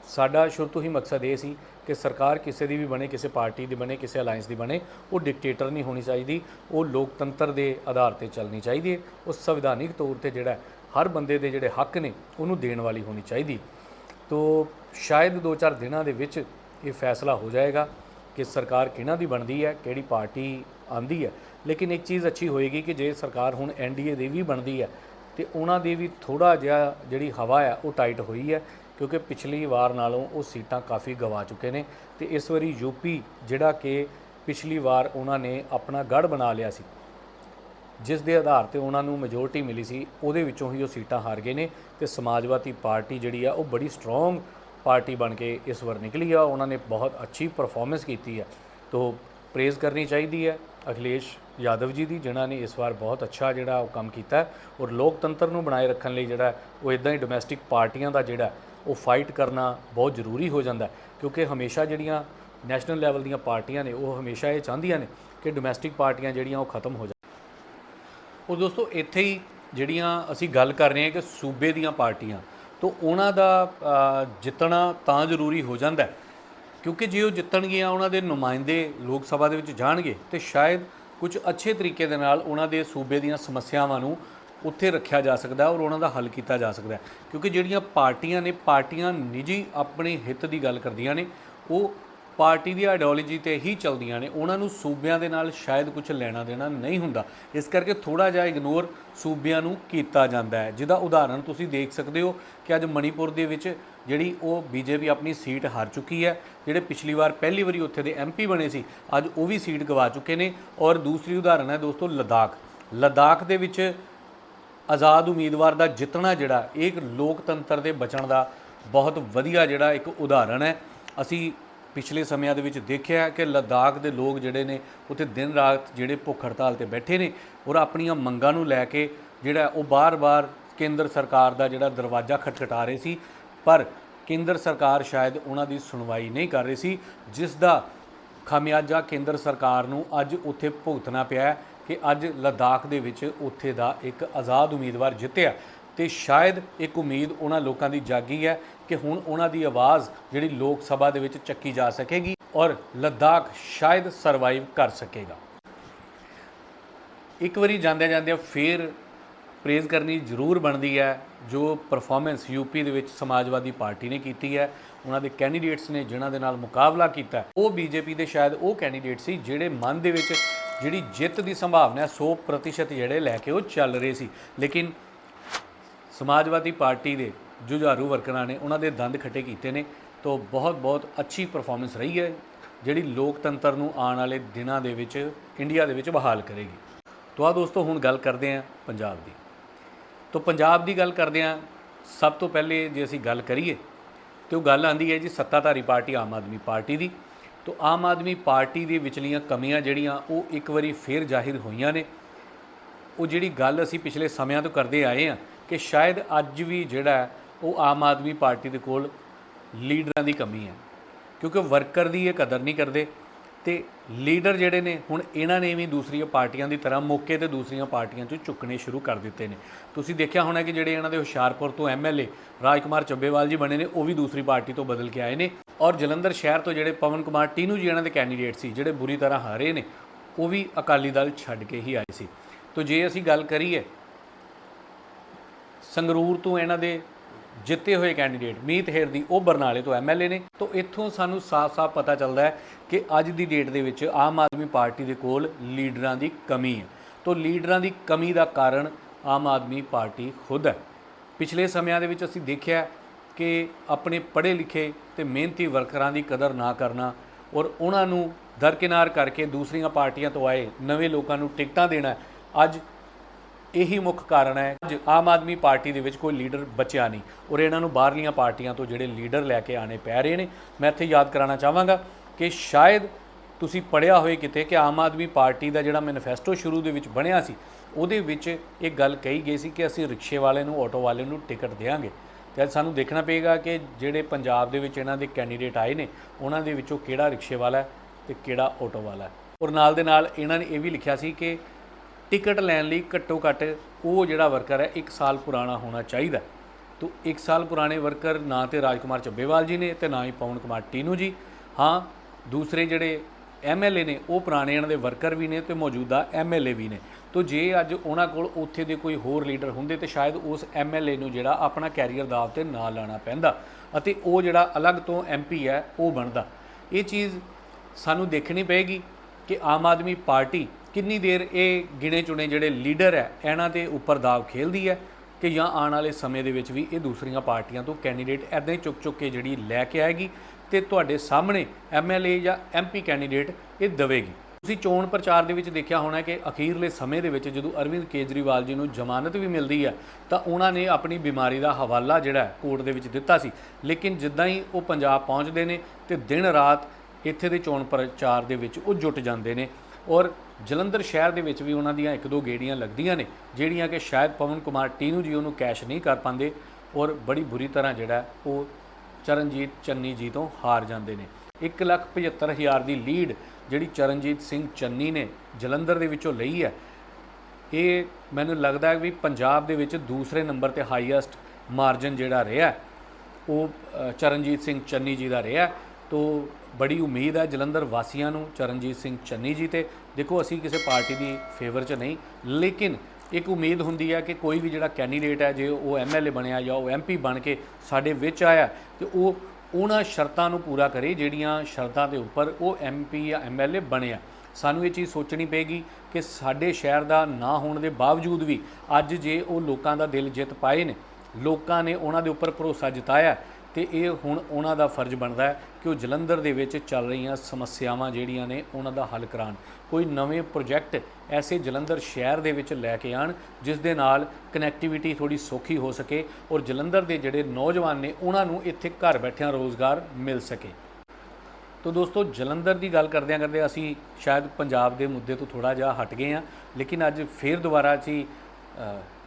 ਸਾਡਾ ਸ਼ੁਰੂ ਤੋਂ ਹੀ ਮਕਸਦ ਇਹ ਸੀ ਕਿ ਸਰਕਾਰ ਕਿਸੇ ਦੀ ਵੀ ਬਣੇ, ਕਿਸੇ ਪਾਰਟੀ ਦੀ ਬਣੇ, ਕਿਸੇ ਅਲਾਈਅੰਸ ਦੀ ਬਣੇ, ਉਹ ਡਿਕਟੇਟਰ ਨਹੀਂ ਹੋਣੀ ਚਾਹੀਦੀ, ਉਹ ਲੋਕਤੰਤਰ ਦੇ ਆਧਾਰ ਤੇ ਚੱਲਣੀ ਚਾਹੀਦੀ ਹੈ, ਉਹ ਸੰਵਿਧਾਨਿਕ ਤੌਰ ਤੇ ਜਿਹੜਾ ਹਰ ਬੰਦੇ ਦੇ ਜਿਹੜੇ ਹੱਕ ਨੇ, ਉਹਨੂੰ ਦੇਣ ਵਾਲੀ ਹੋਣੀ ਚਾਹੀਦੀ। ਤੋ ਸ਼ਾਇਦ 2-4 ਦਿਨਾਂ ਦੇ ਵਿੱਚ ਇਹ ਫੈਸਲਾ ਹੋ ਜਾਏਗਾ ਕਿ ਸਰਕਾਰ ਕਿਹਨਾਂ ਦੀ ਬਣਦੀ ਹੈ, ਕਿਹੜੀ ਪਾਰਟੀ ਆਂਦੀ ਹੈ। ਲੇਕਿਨ ਇੱਕ ਚੀਜ਼ ਅੱਛੀ ਹੋਏਗੀ ਕਿ ਜੇ ਸਰਕਾਰ ਹੁਣ ਐਨਡੀਏ ਦੀ ਵੀ ਬਣਦੀ ਹੈ, ਤੇ ਉਹਨਾਂ ਦੀ ਵੀ ਥੋੜਾ ਜਿਹਾ ਜਿਹੜੀ ਹਵਾ ਹੈ, ਉਹ ਟਾਈਟ ਹੋਈ ਹੈ, ਕਿਉਂਕਿ ਪਿਛਲੀ ਵਾਰ ਨਾਲੋਂ ਉਹ ਸੀਟਾਂ ਕਾਫੀ ਗਵਾ ਚੁੱਕੇ ਨੇ, ਤੇ ਇਸ ਵਾਰੀ ਯੂਪੀ ਜਿਹੜਾ ਕਿ ਪਿਛਲੀ ਵਾਰ ਉਹਨਾਂ ਨੇ ਆਪਣਾ ਗੜ ਬਣਾ ਲਿਆ ਸੀ, ਜਿਸ ਦੇ ਆਧਾਰ ਤੇ ਉਹਨਾਂ ਨੂੰ ਮੈਜੋਰਟੀ ਮਿਲੀ ਸੀ, ਉਹਦੇ ਵਿੱਚੋਂ ਹੀ ਉਹ ਸੀਟਾਂ ਹਾਰ ਗਏ ਨੇ, ਤੇ ਸਮਾਜਵਾਦੀ ਪਾਰਟੀ ਜਿਹੜੀ ਆ, ਉਹ ਬੜੀ ਸਟਰੋਂਗ ਪਾਰਟੀ ਬਣ ਕੇ ਇਸ ਵਾਰ ਨਿਕਲੀ ਆ, ਉਹਨਾਂ ਨੇ ਬਹੁਤ ਅੱਛੀ ਪਰਫਾਰਮੈਂਸ ਕੀਤੀ ਆ, ਤੋਂ ਪ੍ਰੇਜ਼ ਕਰਨੀ ਚਾਹੀਦੀ ਹੈ। ਅਖਿਲੇਸ਼ ਯਾਦਵ ਜੀ ਦੀ, ਜਿਨ੍ਹਾਂ ਨੇ ਇਸ ਵਾਰ ਬਹੁਤ ਅੱਛਾ ਜਿਹੜਾ ਉਹ ਕੰਮ ਕੀਤਾ ਔਰ ਲੋਕਤੰਤਰ ਨੂੰ ਬਣਾਏ ਰੱਖਣ ਲਈ ਜਿਹੜਾ ਉਹ ਇਦਾਂ ਹੀ ਡੋਮੈਸਟਿਕ ਪਾਰਟੀਆਂ ਦਾ ਜਿਹੜਾ ਉਹ ਫਾਈਟ ਕਰਨਾ ਬਹੁਤ ਜ਼ਰੂਰੀ ਹੋ ਜਾਂਦਾ ਕਿਉਂਕਿ ਹਮੇਸ਼ਾ ਜਿਹੜੀਆਂ ਨੈਸ਼ਨਲ ਲੈਵਲ ਦੀਆਂ ਪਾਰਟੀਆਂ ਨੇ, ਉਹ ਹਮੇਸ਼ਾ ਇਹ ਚਾਹੁੰਦੀਆਂ ਨੇ ਕਿ ਡੋਮੈਸਟਿਕ ਪਾਰਟੀਆਂ ਜਿਹੜੀਆਂ ਉਹ ਖਤਮ ਹੋ ਜਾਣ। ਉਹ ਦੋਸਤੋ, ਇੱਥੇ ਹੀ ਜਿਹੜੀਆਂ ਅਸੀਂ ਗੱਲ ਕਰ ਰਹੇ ਹਾਂ ਕਿ ਸੂਬੇ ਦੀਆਂ ਪਾਰਟੀਆਂ, ਤੋਂ ਉਹਨਾਂ ਦਾ ਜਿੱਤਣਾ ਤਾਂ ਜ਼ਰੂਰੀ ਹੋ ਜਾਂਦਾ ਹੈ। ਕਿਉਂਕਿ ਜੇ ਉਹ ਜਿੱਤਣਗੀਆਂ ਉਹਨਾਂ ਦੇ ਨੁਮਾਇੰਦੇ ਲੋਕ ਸਭਾ ਦੇ ਵਿੱਚ ਜਾਣਗੇ, ਤੇ ਸ਼ਾਇਦ ਕੁਝ ਅੱਛੇ ਤਰੀਕੇ ਦੇ ਨਾਲ ਉਹਨਾਂ ਦੇ ਸੂਬੇ ਦੀਆਂ ਸਮੱਸਿਆਵਾਂ ਨੂੰ ਉੱਥੇ ਰੱਖਿਆ ਜਾ ਸਕਦਾ ਔਰ ਉਹਨਾਂ ਦਾ ਹੱਲ ਕੀਤਾ ਜਾ ਸਕਦਾ ਕਿਉਂਕਿ ਜਿਹੜੀਆਂ ਪਾਰਟੀਆਂ ਨੇ, ਪਾਰਟੀਆਂ ਨਿੱਜੀ ਆਪਣੇ ਹਿੱਤ ਦੀ ਗੱਲ ਕਰਦੀਆਂ ਨੇ, ਉਹ ਪਾਰਟੀ ਦੀ ਆਈਡੀਓਲੋਜੀ ਤੇ ਹੀ ਚੱਲਦੀਆਂ ਨੇ, ਉਹਨਾਂ ਨੂੰ ਸੂਬਿਆਂ ਦੇ ਨਾਲ ਸ਼ਾਇਦ ਕੁਝ ਲੈਣਾ ਦੇਣਾ ਨਹੀਂ ਹੁੰਦਾ। ਇਸ ਕਰਕੇ ਥੋੜਾ ਜਿਹਾ ਇਗਨੋਰ ਸੂਬਿਆਂ ਨੂੰ ਕੀਤਾ ਜਾਂਦਾ ਹੈ। ਜਿਹਦਾ ਉਦਾਹਰਣ ਤੁਸੀਂ ਦੇਖ ਸਕਦੇ ਹੋ ਕਿ ਅੱਜ ਮਣੀਪੁਰ ਦੇ ਵਿੱਚ ਜਿਹੜੀ ਉਹ ਬੀਜੇਪੀ ਆਪਣੀ ਸੀਟ ਹਾਰ ਚੁੱਕੀ ਹੈ, ਜਿਹੜੇ ਪਿਛਲੀ ਵਾਰ ਪਹਿਲੀ ਵਾਰੀ ਉੱਥੇ ਦੇ ਐਮਪੀ ਬਣੇ ਸੀ, ਅੱਜ ਉਹ ਵੀ ਸੀਟ ਗਵਾ ਚੁੱਕੇ ਨੇ। ਔਰ ਦੂਸਰੀ ਉਦਾਹਰਣ ਹੈ ਦੋਸਤੋ ਲਦਾਖ। ਲਦਾਖ ਦੇ ਵਿੱਚ ਆਜ਼ਾਦ ਉਮੀਦਵਾਰ ਦਾ ਜਿੱਤਣਾ ਜਿਹੜਾ, ਇਹ ਲੋਕਤੰਤਰ ਦੇ ਬਚਣ ਦਾ ਬਹੁਤ ਵਧੀਆ ਜਿਹੜਾ ਇੱਕ ਉਦਾਹਰਣ ਹੈ। ਅਸੀਂ ਪਿਛਲੇ ਸਮਿਆਂ ਦੇ ਵਿੱਚ ਦੇਖਿਆ ਕਿ ਲਦਾਖ ਦੇ ਲੋਕ ਜਿਹੜੇ ਨੇ, ਉੱਥੇ ਦਿਨ ਰਾਤ ਜਿਹੜੇ ਭੁੱਖ ਹੜਤਾਲ ਤੇ ਬੈਠੇ ਨੇ ਔਰ ਆਪਣੀਆਂ ਮੰਗਾਂ ਨੂੰ ਲੈ ਕੇ ਜਿਹੜਾ ਉਹ ਬਾਰ-ਬਾਰ ਕੇਂਦਰ ਸਰਕਾਰ ਦਾ ਜਿਹੜਾ ਦਰਵਾਜ਼ਾ ਖਟਖਟਾ ਰਹੇ ਸੀ, ਪਰ ਕੇਂਦਰ ਸਰਕਾਰ ਸ਼ਾਇਦ ਉਹਨਾਂ ਦੀ ਸੁਣਵਾਈ ਨਹੀਂ ਕਰ ਰਹੀ ਸੀ, ਜਿਸ ਦਾ ਖਾਮਿਆਜਾ ਕੇਂਦਰ ਸਰਕਾਰ ਨੂੰ ਅੱਜ ਉੱਥੇ ਭੁਗਤਣਾ ਪਿਆ ਕਿ ਅੱਜ ਲਦਾਖ ਦੇ ਵਿੱਚ ਉੱਥੇ ਦਾ ਇੱਕ ਆਜ਼ਾਦ ਉਮੀਦਵਾਰ ਜਿੱਤਿਆ। ਤੇ ਸ਼ਾਇਦ ਇੱਕ ਉਮੀਦ ਉਹਨਾਂ ਲੋਕਾਂ ਦੀ ਜਾਗੀ ਹੈ ਕਿ ਹੁਣ ਉਹਨਾਂ ਦੀ ਆਵਾਜ਼ ਜਿਹੜੀ ਲੋਕ ਸਭਾ ਦੇ ਵਿੱਚ ਚੱਕੀ ਜਾ ਸਕੇਗੀ ਔਰ ਲੱਦਾਖ ਸ਼ਾਇਦ ਸਰਵਾਈਵ ਕਰ ਸਕੇਗਾ। ਇੱਕ ਵਾਰੀ ਜਾਂਦੇ ਜਾਂਦੇ ਫੇਰ ਪ੍ਰੇਜ਼ ਕਰਨੀ ਜ਼ਰੂਰ ਬਣਦੀ ਹੈ ਜੋ ਪਰਫਾਰਮੈਂਸ ਯੂਪੀ ਦੇ ਵਿੱਚ ਸਮਾਜਵਾਦੀ ਪਾਰਟੀ ਨੇ ਕੀਤੀ ਹੈ। ਉਹਨਾਂ ਦੇ ਕੈਂਡੀਡੇਟਸ ਨੇ ਜਿਨ੍ਹਾਂ ਦੇ ਨਾਲ ਮੁਕਾਬਲਾ ਕੀਤਾ ਹੈ, ਉਹ ਬੀਜੇਪੀ ਦੇ ਸ਼ਾਇਦ ਉਹ ਕੈਂਡੀਡੇਟ ਸੀ ਜਿਹੜੇ ਮਨ ਦੇ ਵਿੱਚ ਜਿਹੜੀ ਜਿੱਤ ਦੀ ਸੰਭਾਵਨਾ ਹੈ 100% ਜਿਹੜੇ ਲੈ ਕੇ ਉਹ ਚੱਲ ਰਹੇ ਸੀ। ਲੇਕਿਨ ਸਮਾਜਵਾਦੀ ਪਾਰਟੀ ਦੇ ਜੁਝਾਰੂ ਵਰਕਰਾਂ ਨੇ ਉਹਨਾਂ ਦੇ ਦੰਦ ਖੱਟੇ ਕੀਤੇ ਨੇ ਤੋਂ ਬਹੁਤ ਬਹੁਤ ਅੱਛੀ ਪਰਫਾਰਮੈਂਸ ਰਹੀ ਹੈ, ਜਿਹੜੀ ਲੋਕਤੰਤਰ ਨੂੰ ਆਉਣ ਵਾਲੇ ਦਿਨਾਂ ਦੇ ਵਿੱਚ, ਇੰਡੀਆ ਦੇ ਵਿੱਚ ਬਹਾਲ ਕਰੇਗੀ। ਤੋਂ ਆ ਦੋਸਤੋ, ਹੁਣ ਗੱਲ ਕਰਦੇ ਹਾਂ ਪੰਜਾਬ ਦੀ। ਤੋਂ ਪੰਜਾਬ ਦੀ ਗੱਲ ਕਰਦੇ ਹਾਂ, ਸਭ ਤੋਂ ਪਹਿਲੇ ਜੇ ਅਸੀਂ ਗੱਲ ਕਰੀਏ, ਤੇ ਉਹ ਗੱਲ ਆਂਦੀ ਹੈ ਜੀ ਸੱਤਾਧਾਰੀ ਪਾਰਟੀ, ਆਮ ਆਦਮੀ ਪਾਰਟੀ ਦੀ। ਤੋਂ ਆਮ ਆਦਮੀ ਪਾਰਟੀ ਦੇ ਵਿਚਲੀਆਂ ਕਮੀਆਂ ਜਿਹੜੀਆਂ, ਉਹ ਇੱਕ ਵਾਰੀ ਫੇਰ ਜ਼ਾਹਿਰ ਹੋਈਆਂ ਨੇ। ਉਹ ਜਿਹੜੀ ਗੱਲ ਅਸੀਂ ਪਿਛਲੇ ਸਮਿਆਂ ਤੋਂ ਕਰਦੇ ਆਏ ਆ ਕਿ ਸ਼ਾਇਦ ਅੱਜ ਵੀ ਜਿਹੜਾ ਉਹ ਆਮ ਆਦਮੀ ਪਾਰਟੀ ਦੇ ਕੋਲ ਲੀਡਰਾਂ ਦੀ ਕਮੀ ਹੈ। ਕਿਉਂਕਿ ਵਰਕਰ ਦੀ ਇਹ ਕਦਰ ਨਹੀਂ ਕਰਦੇ ਤੇ ਲੀਡਰ ਜਿਹੜੇ ਨੇ, ਹੁਣ ਇਹਨਾਂ ਨੇ ਵੀ ਦੂਸਰੀਆਂ ਪਾਰਟੀਆਂ ਦੀ ਤਰ੍ਹਾਂ ਮੌਕੇ ਤੇ ਦੂਸਰੀਆਂ ਪਾਰਟੀਆਂ 'ਚੋਂ ਚੁੱਕਣੇ ਸ਼ੁਰੂ ਕਰ ਦਿੱਤੇ ਨੇ। ਤੁਸੀਂ ਦੇਖਿਆ ਹੋਣਾ ਕਿ ਜਿਹੜੇ ਇਹਨਾਂ ਦੇ ਹੁਸ਼ਿਆਰਪੁਰ ਤੋਂ ਐਮਐਲਏ ਰਾਜਕੁਮਾਰ ਚੱਬੇਵਾਲ ਜੀ ਬਣੇ ਨੇ, ਉਹ ਵੀ ਦੂਸਰੀ ਪਾਰਟੀ ਤੋਂ ਬਦਲ ਕੇ ਆਏ ਨੇ ਔਰ ਜਲੰਧਰ ਸ਼ਹਿਰ ਤੋਂ ਜਿਹੜੇ ਪਵਨ ਕੁਮਾਰ ਟੀਨੂ ਜੀ ਇਹਨਾਂ ਦੇ ਕੈਂਡੀਡੇਟ ਸੀ, ਜਿਹੜੇ ਬੁਰੀ ਤਰ੍ਹਾਂ ਹਾਰੇ ਨੇ, ਉਹ ਵੀ ਅਕਾਲੀ ਦਲ ਛੱਡ ਕੇ ਹੀ ਆਏ ਸੀ। ਤੋਂ ਜੇ ਅਸੀਂ ਗੱਲ ਕਰੀਏ ਸੰਗਰੂਰ ਤੋਂ ਇਹਨਾਂ ਦੇ ਜਿੱਤੇ ਹੋਏ ਕੈਂਡੀਡੇਟ ਮੀਤ ਹੇਰ ਦੀ, ਉਹ ਬਰਨਾਲੇ ਤੋਂ ਐਮਐਲਏ ਨੇ। ਤੋਂ ਇੱਥੋਂ ਸਾਨੂੰ ਸਾਫ਼-ਸਾਫ਼ ਪਤਾ ਚੱਲਦਾ ਹੈ ਕਿ ਅੱਜ ਦੀ ਡੇਟ ਦੇ ਵਿੱਚ ਆਮ ਆਦਮੀ ਪਾਰਟੀ ਦੇ ਕੋਲ ਲੀਡਰਾਂ ਦੀ ਕਮੀ ਹੈ। ਤੋਂ ਲੀਡਰਾਂ ਦੀ ਕਮੀ ਦਾ ਕਾਰਨ ਆਮ ਆਦਮੀ ਪਾਰਟੀ ਖੁਦ ਹੈ। ਪਿਛਲੇ ਸਮਿਆਂ ਦੇ ਵਿੱਚ ਅਸੀਂ ਦੇਖਿਆ ਕਿ ਆਪਣੇ ਪੜ੍ਹੇ ਲਿਖੇ ਤੇ ਮਿਹਨਤੀ ਵਰਕਰਾਂ ਦੀ ਕਦਰ ਨਾ ਕਰਨਾ ਔਰ ਉਹਨਾਂ ਨੂੰ ਦਰਕਿਨਾਰ ਕਰਕੇ ਦੂਸਰੀਆਂ ਪਾਰਟੀਆਂ ਤੋਂ ਆਏ ਨਵੇਂ ਲੋਕਾਂ ਨੂੰ ਟਿਕਟਾਂ ਦੇਣਾ, ਅੱਜ ਇਹੀ ਮੁੱਖ ਕਾਰਨ ਹੈ ਅੱਜ ਆਮ ਆਦਮੀ ਪਾਰਟੀ ਦੇ ਵਿੱਚ ਕੋਈ ਲੀਡਰ ਬਚਿਆ ਨਹੀਂ ਔਰ ਇਹਨਾਂ ਨੂੰ ਬਾਹਰਲੀਆਂ ਪਾਰਟੀਆਂ ਤੋਂ ਜਿਹੜੇ ਲੀਡਰ ਲੈ ਕੇ ਆਣੇ ਪੈ ਰਹੇ ਨੇ, ਮੈਂ ਇੱਥੇ ਯਾਦ ਕਰਾਉਣਾ ਚਾਹਾਂਗਾ ਕਿ ਸ਼ਾਇਦ ਤੁਸੀਂ ਪੜਿਆ ਹੋਵੇ ਕਿਤੇ ਕਿ ਆਮ ਆਦਮੀ ਪਾਰਟੀ ਦਾ ਜਿਹੜਾ ਮੈਨੀਫੈਸਟੋ ਸ਼ੁਰੂ ਦੇ ਵਿੱਚ ਬਣਿਆ ਸੀ, ਉਹਦੇ ਵਿੱਚ ਇਹ ਗੱਲ ਕਹੀ ਗਈ ਸੀ ਕਿ ਅਸੀਂ ਰਿਕਸ਼ੇ ਵਾਲੇ ਨੂੰ, ਆਟੋ ਵਾਲੇ ਨੂੰ ਟਿਕਟ ਦੇਵਾਂਗੇ। ਤੇ ਅੱਜ ਸਾਨੂੰ ਦੇਖਣਾ ਪਏਗਾ ਕਿ ਜਿਹੜੇ ਪੰਜਾਬ ਦੇ ਵਿੱਚ ਇਹਨਾਂ ਦੇ ਕੈਂਡੀਡੇਟ ਆਏ ਨੇ, ਉਹਨਾਂ ਦੇ ਵਿੱਚੋਂ ਕਿਹੜਾ ਰਿਕਸ਼ੇ ਵਾਲਾ ਹੈ ਤੇ ਕਿਹੜਾ ਆਟੋ ਵਾਲਾ ਔਰ ਨਾਲ ਦੇ ਨਾਲ ਇਹਨਾਂ ਨੇ ਇਹ ਵੀ ਲਿਖਿਆ ਸੀ ਕਿ ਟਿਕਟ ਲੈਣ ਲਈ ਘੱਟੋ ਘੱਟ ਉਹ ਜਿਹੜਾ ਵਰਕਰ ਹੈ 1 ਸਾਲ ਪੁਰਾਣਾ ਹੋਣਾ ਚਾਹੀਦਾ ਤੋ 1 ਸਾਲ ਪੁਰਾਣੇ ਵਰਕਰ ਨਾ ਤੇ ਰਾਜਕੁਮਾਰ ਚੱਬੇਵਾਲ ਜੀ ਨੇ ਤੇ ਨਾ ਹੀ ਪਵਨ ਕੁਮਾਰ ਟੀਨੂ ਜੀ। ਹਾਂ, ਦੂਸਰੇ ਜਿਹੜੇ ਐਮਐਲਏ ਨੇ, ਉਹ ਪੁਰਾਣੇ ਇਹਨਾਂ ਦੇ ਵਰਕਰ ਵੀ ਨੇ ਤੇ ਮੌਜੂਦਾ ਐਮਐਲਏ ਵੀ ਨੇ। ਤੋ ਜੇ ਅੱਜ ਉਹਨਾਂ ਕੋਲ ਉੱਥੇ ਦੇ ਕੋਈ ਹੋਰ ਲੀਡਰ ਹੁੰਦੇ ਤੇ ਸ਼ਾਇਦ ਉਸ ਐਮਐਲਏ ਨੂੰ ਜਿਹੜਾ ਆਪਣਾ ਕੈਰੀਅਰ ਦਾਅ ਤੇ ਨਾ ਲਾਣਾ ਪੈਂਦਾ ਅਤੇ ਉਹ ਜਿਹੜਾ ਅਲੱਗ ਤੋਂ ਐਮਪੀ ਹੈ, ਉਹ ਬਣਦਾ। ਇਹ ਚੀਜ਼ ਸਾਨੂੰ ਦੇਖਣੀ ਪਏਗੀ ਕਿ ਆਮ ਆਦਮੀ ਪਾਰਟੀ ਕਿੰਨੀ ਦੇਰ ਇਹ ਗਿਣੇ ਚੁਣੇ ਜਿਹੜੇ ਲੀਡਰ ਹੈ, ਇਹਨਾਂ ਦੇ ਉੱਪਰ ਦਾਅਵ ਖੇਲਦੀ ਹੈ ਕਿ ਜਾਂ ਆਉਣ ਵਾਲੇ ਸਮੇਂ ਦੇ ਵਿੱਚ ਵੀ ਇਹ ਦੂਸਰੀਆਂ ਪਾਰਟੀਆਂ ਤੋਂ ਕੈਂਡੀਡੇਟ ਐਦਾਂ ਹੀ ਚੁੱਕ ਚੁੱਕ ਕੇ ਜਿਹੜੀ ਲੈ ਕੇ ਆਏਗੀ ਤੇ ਤੁਹਾਡੇ ਸਾਹਮਣੇ ਐਮਐਲਏ ਜਾਂ ਐਮਪੀ ਕੈਂਡੀਡੇਟ ਇਹ ਦੇਵੇਗੀ। ਤੁਸੀਂ ਚੋਣ ਪ੍ਰਚਾਰ ਦੇ ਵਿੱਚ ਦੇਖਿਆ ਹੋਣਾ ਕਿ ਅਖੀਰਲੇ ਸਮੇਂ ਦੇ ਵਿੱਚ ਜਦੋਂ ਅਰਵਿੰਦ ਕੇਜਰੀਵਾਲ ਜੀ ਨੂੰ ਜ਼ਮਾਨਤ ਵੀ ਮਿਲਦੀ ਹੈ, ਤਾਂ ਉਹਨਾਂ ਨੇ ਆਪਣੀ ਬਿਮਾਰੀ ਦਾ ਹਵਾਲਾ ਜਿਹੜਾ ਕੋਰਟ ਦੇ ਵਿੱਚ ਦਿੱਤਾ ਸੀ। ਲੇਕਿਨ ਜਿੱਦਾਂ ਹੀ ਉਹ ਪੰਜਾਬ ਪਹੁੰਚਦੇ ਨੇ ਤੇ ਦਿਨ ਰਾਤ ਇੱਥੇ ਦੇ ਚੋਣ ਪ੍ਰਚਾਰ ਦੇ ਵਿੱਚ ਉਹ ਜੁਟ ਜਾਂਦੇ ਨੇ ਔਰ ਜਲੰਧਰ ਸ਼ਹਿਰ ਦੇ ਵਿੱਚ ਵੀ ਉਹਨਾਂ ਦੀਆਂ ਇੱਕ ਦੋ ਗੇੜੀਆਂ ਲੱਗਦੀਆਂ ਨੇ, ਜਿਹੜੀਆਂ ਕਿ ਸ਼ਾਇਦ ਪਵਨ ਕੁਮਾਰ ਟੀਨੂ ਜੀ ਉਹਨੂੰ ਕੈਸ਼ ਨਹੀਂ ਕਰ ਪਾਉਂਦੇ ਔਰ ਬੜੀ ਬੁਰੀ ਤਰ੍ਹਾਂ ਜਿਹੜਾ ਉਹ ਚਰਨਜੀਤ ਚੰਨੀ ਜੀ ਤੋਂ ਹਾਰ ਜਾਂਦੇ ਨੇ। 175000 ਦੀ ਲੀਡ ਜਿਹੜੀ ਚਰਨਜੀਤ ਸਿੰਘ ਚੰਨੀ ਨੇ ਜਲੰਧਰ ਦੇ ਵਿੱਚੋਂ ਲਈ ਹੈ। ਇਹ ਮੈਨੂੰ ਲੱਗਦਾ ਹੈ ਵੀ ਪੰਜਾਬ ਦੇ ਵਿੱਚ ਦੂਸਰੇ ਨੰਬਰ ਤੇ ਹਾਈਐਸਟ ਮਾਰਜਨ ਜਿਹੜਾ ਰਿਹਾ, ਉਹ ਚਰਨਜੀਤ ਸਿੰਘ ਚੰਨੀ ਜੀ ਦਾ ਰਿਹਾ। ਤੋ ਬੜੀ ਉਮੀਦ ਹੈ ਜਲੰਧਰ ਵਾਸੀਆਂ ਨੂੰ ਚਰਨਜੀਤ ਸਿੰਘ ਚੰਨੀ ਜੀ ਤੇ। ਦੇਖੋ, ਅਸੀਂ ਕਿਸੇ ਪਾਰਟੀ ਦੀ ਫੇਵਰ 'ਚ ਨਹੀਂ, ਲੇਕਿਨ ਇੱਕ ਉਮੀਦ ਹੁੰਦੀ ਹੈ ਕਿ ਕੋਈ ਵੀ ਜਿਹੜਾ ਕੈਂਡੀਡੇਟ ਹੈ, ਜੇ ਉਹ ਐਮਐਲਏ ਬਣਿਆ ਜਾਂ ਉਹ ਐਮਪੀ ਬਣ ਕੇ ਸਾਡੇ ਵਿੱਚ ਆਇਆ, ਤੇ ਉਹ ਉਹਨਾਂ ਸ਼ਰਤਾਂ ਨੂੰ ਪੂਰਾ ਕਰੇ ਜਿਹੜੀਆਂ ਸ਼ਰਤਾਂ ਦੇ ਉੱਪਰ ਉਹ ਐਮਪੀ ਜਾਂ ਐਮਐਲਏ ਬਣਿਆ। ਸਾਨੂੰ ਇਹ ਚੀਜ਼ ਸੋਚਣੀ ਪਏਗੀ ਕਿ ਸਾਡੇ ਸ਼ਹਿਰ ਦਾ ਨਾ ਹੋਣ ਦੇ ਬਾਵਜੂਦ ਵੀ ਅੱਜ ਜੇ ਉਹ ਲੋਕਾਂ ਦਾ ਦਿਲ ਜਿੱਤ ਪਾਏ ਨੇ, ਲੋਕਾਂ ਨੇ ਉਹਨਾਂ ਦੇ ਉੱਪਰ ਭਰੋਸਾ ਜਤਾਇਆ ਤੇ ਇਹ ਹੁਣ ਉਹਨਾਂ ਦਾ ਫਰਜ਼ ਬਣਦਾ ਹੈ ਕਿ ਉਹ ਜਲੰਧਰ ਦੇ ਵਿੱਚ ਚੱਲ ਰਹੀਆਂ ਸਮੱਸਿਆਵਾਂ ਜਿਹੜੀਆਂ ਨੇ ਉਹਨਾਂ ਦਾ ਹੱਲ ਕਰਾਉਣ। ਕੋਈ ਨਵੇਂ ਪ੍ਰੋਜੈਕਟ ਐਸੇ ਜਲੰਧਰ ਸ਼ਹਿਰ ਦੇ ਵਿੱਚ ਲੈ ਕੇ ਆਣ ਜਿਸ ਦੇ ਨਾਲ ਕਨੈਕਟੀਵਿਟੀ ਥੋੜੀ ਸੌਖੀ ਹੋ ਸਕੇ ਔਰ ਜਲੰਧਰ ਦੇ ਜਿਹੜੇ ਨੌਜਵਾਨ ਨੇ ਉਹਨਾਂ ਨੂੰ ਇੱਥੇ ਘਰ ਬੈਠਿਆਂ ਰੋਜ਼ਗਾਰ ਮਿਲ ਸਕੇ। ਤੋ ਦੋਸਤੋ, ਜਲੰਧਰ ਦੀ ਗੱਲ ਕਰਦਿਆਂ ਕਰਦੇ ਅਸੀਂ ਸ਼ਾਇਦ ਪੰਜਾਬ ਦੇ ਮੁੱਦੇ ਤੋਂ ਥੋੜਾ ਜਿਹਾ ਹਟ ਗਏ ਹਾਂ, ਲੇਕਿਨ ਅੱਜ ਫੇਰ ਦੁਬਾਰਾ ਅਸੀਂ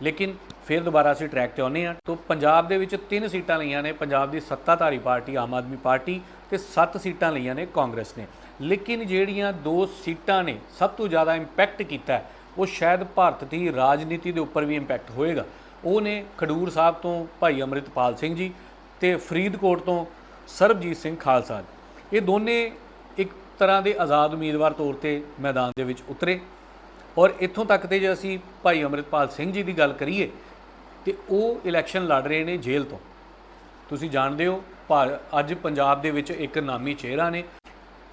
ਲੇਕਿਨ ਫਿਰ ਦੁਬਾਰਾ ਅਸੀਂ ਟਰੈਕ ਤੇ ਆਉਂਦੇ ਹਾਂ। ਤੋ ਪੰਜਾਬ ਦੇ ਵਿੱਚ ਤਿੰਨ ਸੀਟਾਂ ਲਈਆਂ ਨੇ, ਪੰਜਾਬ ਦੀ ਸੱਤਾਧਾਰੀ ਪਾਰਟੀ, ਆਮ ਆਦਮੀ ਪਾਰਟੀ ਤੇ ਸੱਤ ਸੀਟਾਂ ਲਈਆਂ ਨੇ ਕਾਂਗਰਸ ਨੇ। ਲੇਕਿਨ ਜਿਹੜੀਆਂ ਦੋ ਸੀਟਾਂ ਨੇ, ਸਭ ਤੋਂ ਜ਼ਿਆਦਾ ਇੰਪੈਕਟ ਕੀਤਾ ਉਹ ਸ਼ਾਇਦ ਭਾਰਤ ਦੀ ਰਾਜਨੀਤੀ ਦੇ ਉੱਪਰ ਵੀ ਇੰਪੈਕਟ ਹੋਏਗਾ। ਉਹ ਨੇ ਖਡੂਰ ਸਾਹਿਬ ਤੋਂ ਭਾਈ ਅਮਰਿਤਪਾਲ ਸਿੰਘ ਜੀ ਤੇ ਫਰੀਦਕੋਟ ਤੋਂ ਸਰਬਜੀਤ ਸਿੰਘ ਖਾਲਸਾ ਇਹ ਦੋਨੇ ਇੱਕ ਤਰ੍ਹਾਂ ਦੇ ਆਜ਼ਾਦ ਉਮੀਦਵਾਰ ਤੌਰ ਤੇ ਮੈਦਾਨ ਦੇ ਵਿੱਚ ਉਤਰੇ। ਔਰ ਇੱਥੋਂ ਤੱਕ ਤੇ ਜੇ ਅਸੀਂ ਭਾਈ ਅਮਰਿਤਪਾਲ ਸਿੰਘ ਜੀ ਦੀ ਗੱਲ ਕਰੀਏ, ਤੇ ਉਹ ਇਲੈਕਸ਼ਨ ਲੜ ਰਹੇ ਨੇ ਜੇਲ੍ਹ ਤੋਂ। ਤੁਸੀਂ ਜਾਣਦੇ ਹੋ, ਭਾਰ ਅੱਜ ਪੰਜਾਬ ਦੇ ਵਿੱਚ ਇੱਕ ਨਾਮੀ ਚਿਹਰਾ ਨੇ